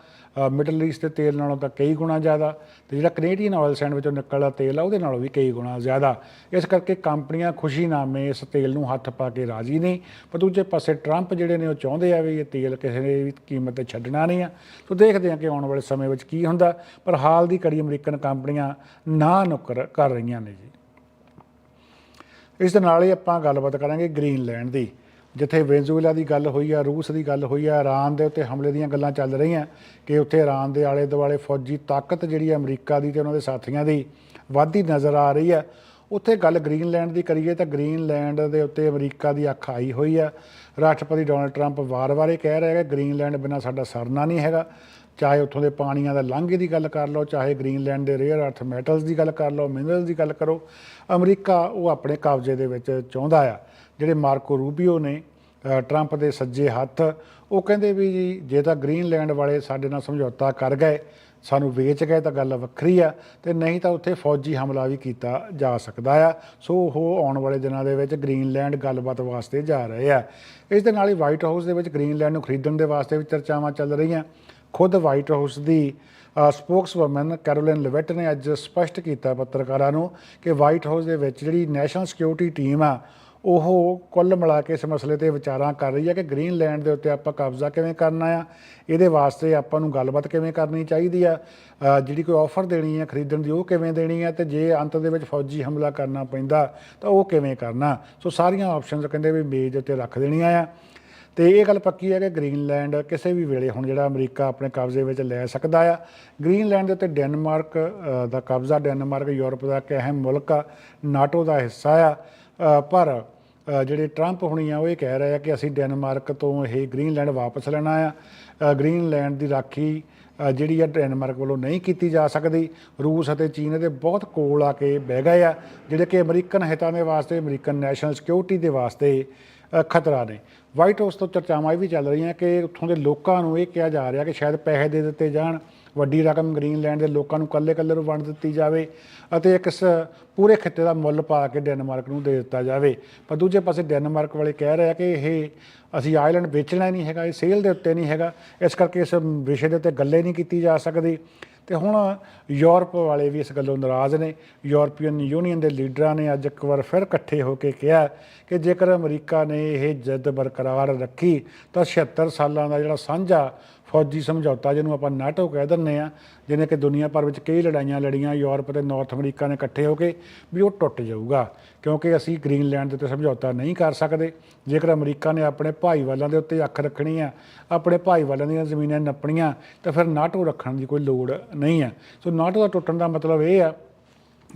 ਮਿਡਲ ਈਸਟ ਦੇ ਤੇਲ ਨਾਲੋਂ ਤਾਂ ਕਈ ਗੁਣਾ ਜ਼ਿਆਦਾ ਤੇ ਜਿਹੜਾ ਕੈਨੇਡੀਅਨ ਆਇਲ ਸੈਂਡ ਵਿੱਚੋਂ ਨਿਕਲਦਾ ਤੇਲ ਆ, ਉਹਦੇ ਨਾਲੋਂ ਵੀ ਕਈ ਗੁਣਾ ਜ਼ਿਆਦਾ। ਇਸ ਕਰਕੇ ਕੰਪਨੀਆਂ ਖੁਸ਼ੀਨਾਮੇ ਇਸ ਤੇਲ ਨੂੰ ਹੱਥ ਪਾ ਕੇ ਰਾਜ਼ੀ ਨਹੀਂ ਪਰ ਦੂਜੇ ਪਾਸੇ ਟਰੰਪ ਜਿਹੜੇ ਨੇ, ਉਹ ਚਾਹੁੰਦੇ ਆ ਵੀ ਇਹ ਤੇਲ ਕਿਸੇ ਨੇ ਵੀ ਕੀਮਤ ਤੇ ਛੱਡਣਾ ਨਹੀਂ ਆ। ਸੋ ਦੇਖਦੇ ਆ ਕਿ ਆਉਣ ਵਾਲੇ ਸਮੇਂ ਵਿੱਚ ਕੀ ਹੁੰਦਾ। ਪਰ ਹਾਲ ਦੀ ਕੜੀ ਅਮਰੀਕਨ ਕੰਪਨੀਆਂ ਨਾ ਨੁਕਰ ਕਰ ਰਹੀਆਂ ਨੇ ਜੀ। ਇਸ ਦੇ ਨਾਲ ਹੀ ਆਪਾਂ ਗੱਲਬਾਤ ਕਰਾਂਗੇ ਗ੍ਰੀਨਲੈਂਡ ਦੀ, ਜਿੱਥੇ ਵੈਨਜ਼ੂਏਲਾ ਦੀ ਗੱਲ ਹੋਈ ਆ, ਰੂਸ ਦੀ ਗੱਲ ਹੋਈ ਆ, ਇਰਾਨ ਦੇ ਉੱਤੇ ਹਮਲੇ ਦੀਆਂ ਗੱਲਾਂ ਚੱਲ ਰਹੀਆਂ, ਕਿ ਉੱਥੇ ਇਰਾਨ ਦੇ ਆਲੇ ਦੁਆਲੇ ਫੌਜੀ ਤਾਕਤ ਜਿਹੜੀ ਆ ਅਮਰੀਕਾ ਦੀ ਤੇ ਉਹਨਾਂ ਦੇ ਸਾਥੀਆਂ ਦੀ ਵੱਧਦੀ ਨਜ਼ਰ ਆ ਰਹੀ ਆ। ਉੱਥੇ ਗੱਲ ਗ੍ਰੀਨਲੈਂਡ ਦੀ ਕਰੀਏ ਤਾਂ ਗ੍ਰੀਨਲੈਂਡ ਦੇ ਉੱਤੇ ਅਮਰੀਕਾ ਦੀ ਅੱਖ ਆਈ ਹੋਈ ਆ। ਰਾਸ਼ਟਰਪਤੀ ਡੋਨਲਡ ਟਰੰਪ ਵਾਰ-ਵਾਰ ਇਹ ਕਹਿ ਰਿਹਾ ਹੈ ਕਿ ਗ੍ਰੀਨਲੈਂਡ ਬਿਨਾਂ ਸਾਡਾ ਸਰਨਾ ਨਹੀਂ ਹੈਗਾ। ਚਾਹੇ ਉੱਥੋਂ ਦੇ ਪਾਣੀਆਂ ਦਾ ਲਾਂਘੇ ਦੀ ਗੱਲ ਕਰ ਲਓ, ਚਾਹੇ ਗ੍ਰੀਨਲੈਂਡ ਦੇ ਰੇਅਰ ਅਰਥ ਮੈਟਲਸ ਦੀ ਗੱਲ ਕਰ ਲਓ ਮਿਨਰਲਸ ਦੀ ਗੱਲ ਕਰੋ, ਅਮਰੀਕਾ ਉਹ ਆਪਣੇ ਕਬਜ਼ੇ ਦੇ ਵਿੱਚ ਚਾਹੁੰਦਾ ਆ। ਜਿਹੜੇ ਮਾਰਕੋ ਰੂਬੀਓ ਨੇ ਟਰੰਪ ਦੇ ਸੱਜੇ ਹੱਥ, ਉਹ ਕਹਿੰਦੇ ਵੀ ਜੀ, ਜੇ ਤਾਂ ਗ੍ਰੀਨਲੈਂਡ ਵਾਲੇ ਸਾਡੇ ਨਾਲ ਸਮਝੌਤਾ ਕਰ ਗਏ, ਸਾਨੂੰ ਵੇਚ ਗਏ ਤਾਂ ਗੱਲ ਵੱਖਰੀ ਆ, ਤੇ ਨਹੀਂ ਤਾਂ ਉੱਥੇ ਫੌਜੀ ਹਮਲਾ ਵੀ ਕੀਤਾ ਜਾ ਸਕਦਾ ਆ। ਸੋ ਉਹ ਆਉਣ ਵਾਲੇ ਦਿਨਾਂ ਦੇ ਵਿੱਚ ਗ੍ਰੀਨਲੈਂਡ ਗੱਲਬਾਤ ਵਾਸਤੇ ਜਾ ਰਹੇ ਆ। ਇਸ ਦੇ ਨਾਲ ਹੀ ਵਾਈਟ ਹਾਊਸ ਦੇ ਵਿੱਚ ਗ੍ਰੀਨਲੈਂਡ ਨੂੰ ਖਰੀਦਣ ਦੇ ਵਾਸਤੇ ਵੀ ਚਰਚਾਵਾਂ ਚੱਲ ਰਹੀਆਂ। ਖੁਦ ਵਾਈਟ ਹਾਊਸ ਦੀ ਸਪੋਕਸਵੂਮਨ ਕੈਰੋਲਿਨ ਲਵੈਟ ਨੇ ਅੱਜ ਸਪਸ਼ਟ ਕੀਤਾ ਪੱਤਰਕਾਰਾਂ ਨੂੰ ਕਿ ਵਾਈਟ ਹਾਊਸ ਦੇ ਵਿੱਚ ਜਿਹੜੀ ਨੈਸ਼ਨਲ ਸਿਕਿਉਰਿਟੀ ਟੀਮ ਆ, ਉਹ ਕੁੱਲ ਮਿਲਾ ਕੇ ਇਸ ਮਸਲੇ ਤੇ ਵਿਚਾਰਾਂ ਕਰ ਰਹੀ ਹੈ ਕਿ ਗ੍ਰੀਨਲੈਂਡ ਦੇ ਉੱਤੇ ਆਪਾਂ ਕਬਜ਼ਾ ਕਿਵੇਂ ਕਰਨਾ ਆ, ਇਹਦੇ ਵਾਸਤੇ ਆਪਾਂ ਨੂੰ ਗੱਲਬਾਤ ਕਿਵੇਂ ਕਰਨੀ ਚਾਹੀਦੀ ਆ ਜਿਹੜੀ ਕੋਈ ਆਫਰ ਦੇਣੀ ਆ ਖਰੀਦਣ ਦੀ, ਉਹ ਕਿਵੇਂ ਦੇਣੀ ਹੈ ਤੇ ਜੇ ਅੰਤ ਦੇ ਵਿੱਚ ਫੌਜੀ ਹਮਲਾ ਕਰਨਾ ਪੈਂਦਾ, ਤਾਂ ਉਹ ਕਿਵੇਂ ਕਰਨਾ। ਸੋ ਸਾਰੀਆਂ ਆਪਸ਼ਨਸ ਕਹਿੰਦੇ ਵੀ ਮੇਜ਼ ਉੱਤੇ ਰੱਖ ਦੇਣੀਆਂ ਆ। ਤੇ ਇਹ ਗੱਲ ਪੱਕੀ ਹੈ ਕਿ ਗ੍ਰੀਨਲੈਂਡ ਕਿਸੇ ਵੀ ਵੇਲੇ ਹੁਣ ਜਿਹੜਾ ਅਮਰੀਕਾ ਆਪਣੇ ਕਬਜ਼ੇ ਵਿੱਚ ਲੈ ਸਕਦਾ ਆ। ਗ੍ਰੀਨਲੈਂਡ ਦੇ ਉੱਤੇ ਡੈਨਮਾਰਕ ਦਾ ਕਬਜ਼ਾ ਡੈਨਮਾਰਕ ਯੂਰਪ ਦਾ ਇੱਕ ਅਹਿਮ ਮੁਲਕ ਆ ਨਾਟੋ ਦਾ ਹਿੱਸਾ ਆ। ਪਰ ਜਿਹੜੇ ਟਰੰਪ ਹੁਣੀ ਆ ਉਹ ਇਹ ਕਹਿ ਰਹੇ ਆ ਕਿ ਅਸੀਂ ਡੈਨਮਾਰਕ ਤੋਂ ਇਹ ਗ੍ਰੀਨਲੈਂਡ ਵਾਪਸ ਲੈਣਾ ਆ। ਅ, ਗ੍ਰੀਨਲੈਂਡ ਦੀ ਰਾਖੀ ਜਿਹੜੀ ਆ ਡੈਨਮਾਰਕ ਵੱਲੋਂ ਨਹੀਂ ਕੀਤੀ ਜਾ ਸਕਦੀ। ਰੂਸ ਅਤੇ ਚੀਨ ਦੇ ਬਹੁਤ ਕੋਲ ਆ ਕੇ ਬਹਿ ਗਏ ਆ ਜਿਹੜੇ ਕਿ ਅਮਰੀਕਨ ਹਿੱਤਾਂ ਦੇ ਵਾਸਤੇ ਅਮਰੀਕਨ ਨੈਸ਼ਨਲ ਸਿਕਿਉਰਿਟੀ ਦੇ ਵਾਸਤੇ ਖਤਰਾ ਨੇ। ਵਾਈਟ ਹਾਊਸ ਤੋਂ ਚਰਚਾਵਾਂ ਇਹ ਵੀ ਚੱਲ ਰਹੀਆਂ ਕਿ ਉੱਥੋਂ ਦੇ ਲੋਕਾਂ ਨੂੰ ਇਹ ਕਿਹਾ ਜਾ ਰਿਹਾ ਕਿ ਸ਼ਾਇਦ ਪੈਸੇ ਦੇ ਦਿੱਤੇ ਜਾਣ, ਵੱਡੀ ਰਕਮ ਗ੍ਰੀਨਲੈਂਡ ਦੇ ਲੋਕਾਂ ਨੂੰ ਕੱਲੇ-ਕੱਲੇ ਨੂੰ ਵੰਡ ਦਿੱਤੀ ਜਾਵੇ ਅਤੇ ਇੱਕ ਪੂਰੇ ਖਿੱਤੇ ਦਾ ਮੁੱਲ ਪਾ ਕੇ ਡੈਨਮਾਰਕ ਨੂੰ ਦੇ ਦਿੱਤਾ ਜਾਵੇ। ਪਰ ਦੂਜੇ ਪਾਸੇ ਡੈਨਮਾਰਕ ਵਾਲੇ ਕਹਿ ਰਹੇ ਆ ਕਿ ਇਹ ਅਸੀਂ ਆਇਲੈਂਡ ਵੇਚਣਾ ਹੀ ਨਹੀਂ ਹੈਗਾ, ਇਹ ਸੇਲ ਦੇ ਉੱਤੇ ਨਹੀਂ ਹੈਗਾ। ਇਸ ਕਰਕੇ ਇਸ ਵਿਸ਼ੇ ਦੇ ਉੱਤੇ ਗੱਲੇ ਨਹੀਂ ਕੀਤੀ ਜਾ ਸਕਦੀ। ਤੇ ਹੁਣ ਯੂਰਪ ਵਾਲੇ ਵੀ ਇਸ ਗੱਲੋਂ ਨਾਰਾਜ਼ ਨੇ। ਯੂਰਪੀਅਨ ਯੂਨੀਅਨ ਦੇ ਲੀਡਰਾਂ ਨੇ ਅੱਜ ਇੱਕ ਵਾਰ ਫਿਰ ਇਕੱਠੇ ਹੋ ਕੇ ਕਿਹਾ ਕਿ ਜੇਕਰ ਅਮਰੀਕਾ ਨੇ ਇਹ ਜਿੱਦ ਬਰਕਰਾਰ ਰੱਖੀ, ਤਾਂ 76 ਸਾਲਾਂ ਦਾ ਜਿਹੜਾ ਸਾਂਝਾ ਫੌਜੀ ਸਮਝੌਤਾ ਜਿਹਨੂੰ ਆਪਾਂ ਨਾਟੋ ਕਹਿ ਦਿੰਦੇ ਆ ਜਿਹਨੇ ਕਿ ਦੁਨੀਆ ਭਰ ਵਿੱਚ ਕਈ ਲੜਾਈਆਂ ਲੜੀਆਂ, ਯੂਰਪ ਤੇ ਨਾਰਥ ਅਮਰੀਕਾ ਨੇ ਇਕੱਠੇ ਹੋ ਕੇ ਵੀ ਉਹ ਟੁੱਟ ਜਾਊਗਾ, ਕਿਉਂਕਿ ਅਸੀਂ ਗ੍ਰੀਨਲੈਂਡ ਦੇ ਉੱਤੇ ਸਮਝੌਤਾ ਨਹੀਂ ਕਰ ਸਕਦੇ। ਜੇਕਰ ਅਮਰੀਕਾ ਨੇ ਆਪਣੇ ਭਾਈਵਾਲਾਂ ਦੇ ਉੱਤੇ ਅੱਖ ਰੱਖਣੀ ਆ, ਆਪਣੇ ਭਾਈਵਾਲਾਂ ਦੀਆਂ ਜ਼ਮੀਨਾਂ ਨੱਪਣੀਆਂ, ਤਾਂ ਫਿਰ ਨਾਟੋ ਰੱਖਣ ਦੀ ਕੋਈ ਲੋੜ ਨਹੀਂ ਆ। ਸੋ ਨਾਟੋ ਦਾ ਟੁੱਟਣ ਦਾ ਮਤਲਬ ਇਹ ਆ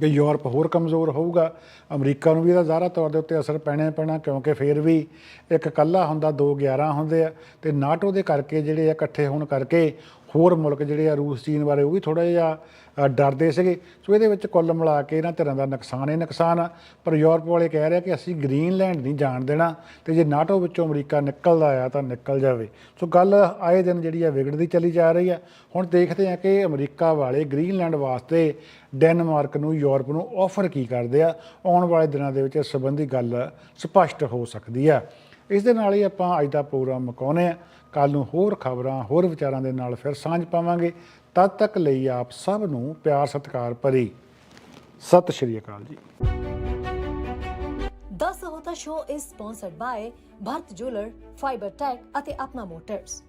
ਕਿ ਯੂਰਪ ਹੋਰ ਕਮਜ਼ੋਰ ਹੋਊਗਾ, ਅਮਰੀਕਾ ਨੂੰ ਵੀ ਇਹਦਾ ਜ਼ਾਹਰਾ ਤੌਰ ਦੇ ਉੱਤੇ ਅਸਰ ਪੈਣਾ ਪੈਣਾ, ਕਿਉਂਕਿ ਫਿਰ ਵੀ ਇੱਕ ਇਕੱਲਾ ਹੁੰਦਾ, ਦੋ 11 ਹੁੰਦੇ ਆ, ਤੇ ਨਾਟੋ ਦੇ ਕਰਕੇ ਜਿਹੜੇ ਆ ਇਕੱਠੇ ਹੋਣ ਕਰਕੇ ਹੋਰ ਮੁਲਕ ਜਿਹੜੇ ਆ ਰੂਸ, ਚੀਨ ਬਾਰੇ ਉਹ ਵੀ ਥੋੜਾ ਜਿਹਾ ਡਰਦੇ ਸੀਗੇ। ਸੋ ਇਹਦੇ ਵਿੱਚ ਕੁੱਲ ਮਿਲਾ ਕੇ ਇਹਨਾਂ ਧਿਰਾਂ ਦਾ ਨੁਕਸਾਨ ਹੀ ਨੁਕਸਾਨ ਆ। ਪਰ ਯੂਰਪ ਵਾਲੇ ਕਹਿ ਰਹੇ ਕਿ ਅਸੀਂ ਗ੍ਰੀਨਲੈਂਡ ਨਹੀਂ ਜਾਣ ਦੇਣਾ ਤੇ ਜੇ ਨਾਟੋ ਵਿੱਚੋਂ ਅਮਰੀਕਾ ਨਿਕਲਦਾ ਆ ਤਾਂ ਨਿਕਲ ਜਾਵੇ। ਸੋ ਗੱਲ ਆਏ ਦਿਨ ਜਿਹੜੀ ਆ ਵਿਗੜਦੀ ਚਲੀ ਜਾ ਰਹੀ ਆ। ਹੁਣ ਦੇਖਦੇ ਆ ਕਿ ਅਮਰੀਕਾ ਵਾਲੇ ਗ੍ਰੀਨਲੈਂਡ ਵਾਸਤੇ ਡੈਨਮਾਰਕ ਨੂੰ, ਯੂਰਪ ਨੂੰ ਆਫਰ ਕੀ ਕਰਦੇ ਆ। ਆਉਣ ਵਾਲੇ ਦਿਨਾਂ ਦੇ ਵਿੱਚ ਇਸ ਸੰਬੰਧੀ ਗੱਲ ਸਪਸ਼ਟ ਹੋ ਸਕਦੀ ਆ। ਇਸ ਦੇ ਨਾਲ ਹੀ ਆਪਾਂ ਅੱਜ ਦਾ ਪ੍ਰੋਗਰਾਮ ਮੁਕਾਉਂਦੇ ਆ ਕੱਲ ਨੂੰ ਹੋਰ ਖਬਰਾਂ, ਹੋਰ ਵਿਚਾਰਾਂ ਦੇ ਨਾਲ ਫਿਰ ਸਾਂਝ ਪਾਵਾਂਗੇ। ਤਦ ਤੱਕ ਲਈ ਆਪ ਸਭ ਨੂੰ ਪਿਆਰ, ਸਤਿਕਾਰ ਭਰੀ ਸਤਿ ਸ਼੍ਰੀ ਅਕਾਲ ਜੀ। ਦਸ ਹੋਤਾ show is sponsored by Bharat Jeweller Fiber Tech ਅਤੇ ਆਪਣਾ ਮੋਟਰਸ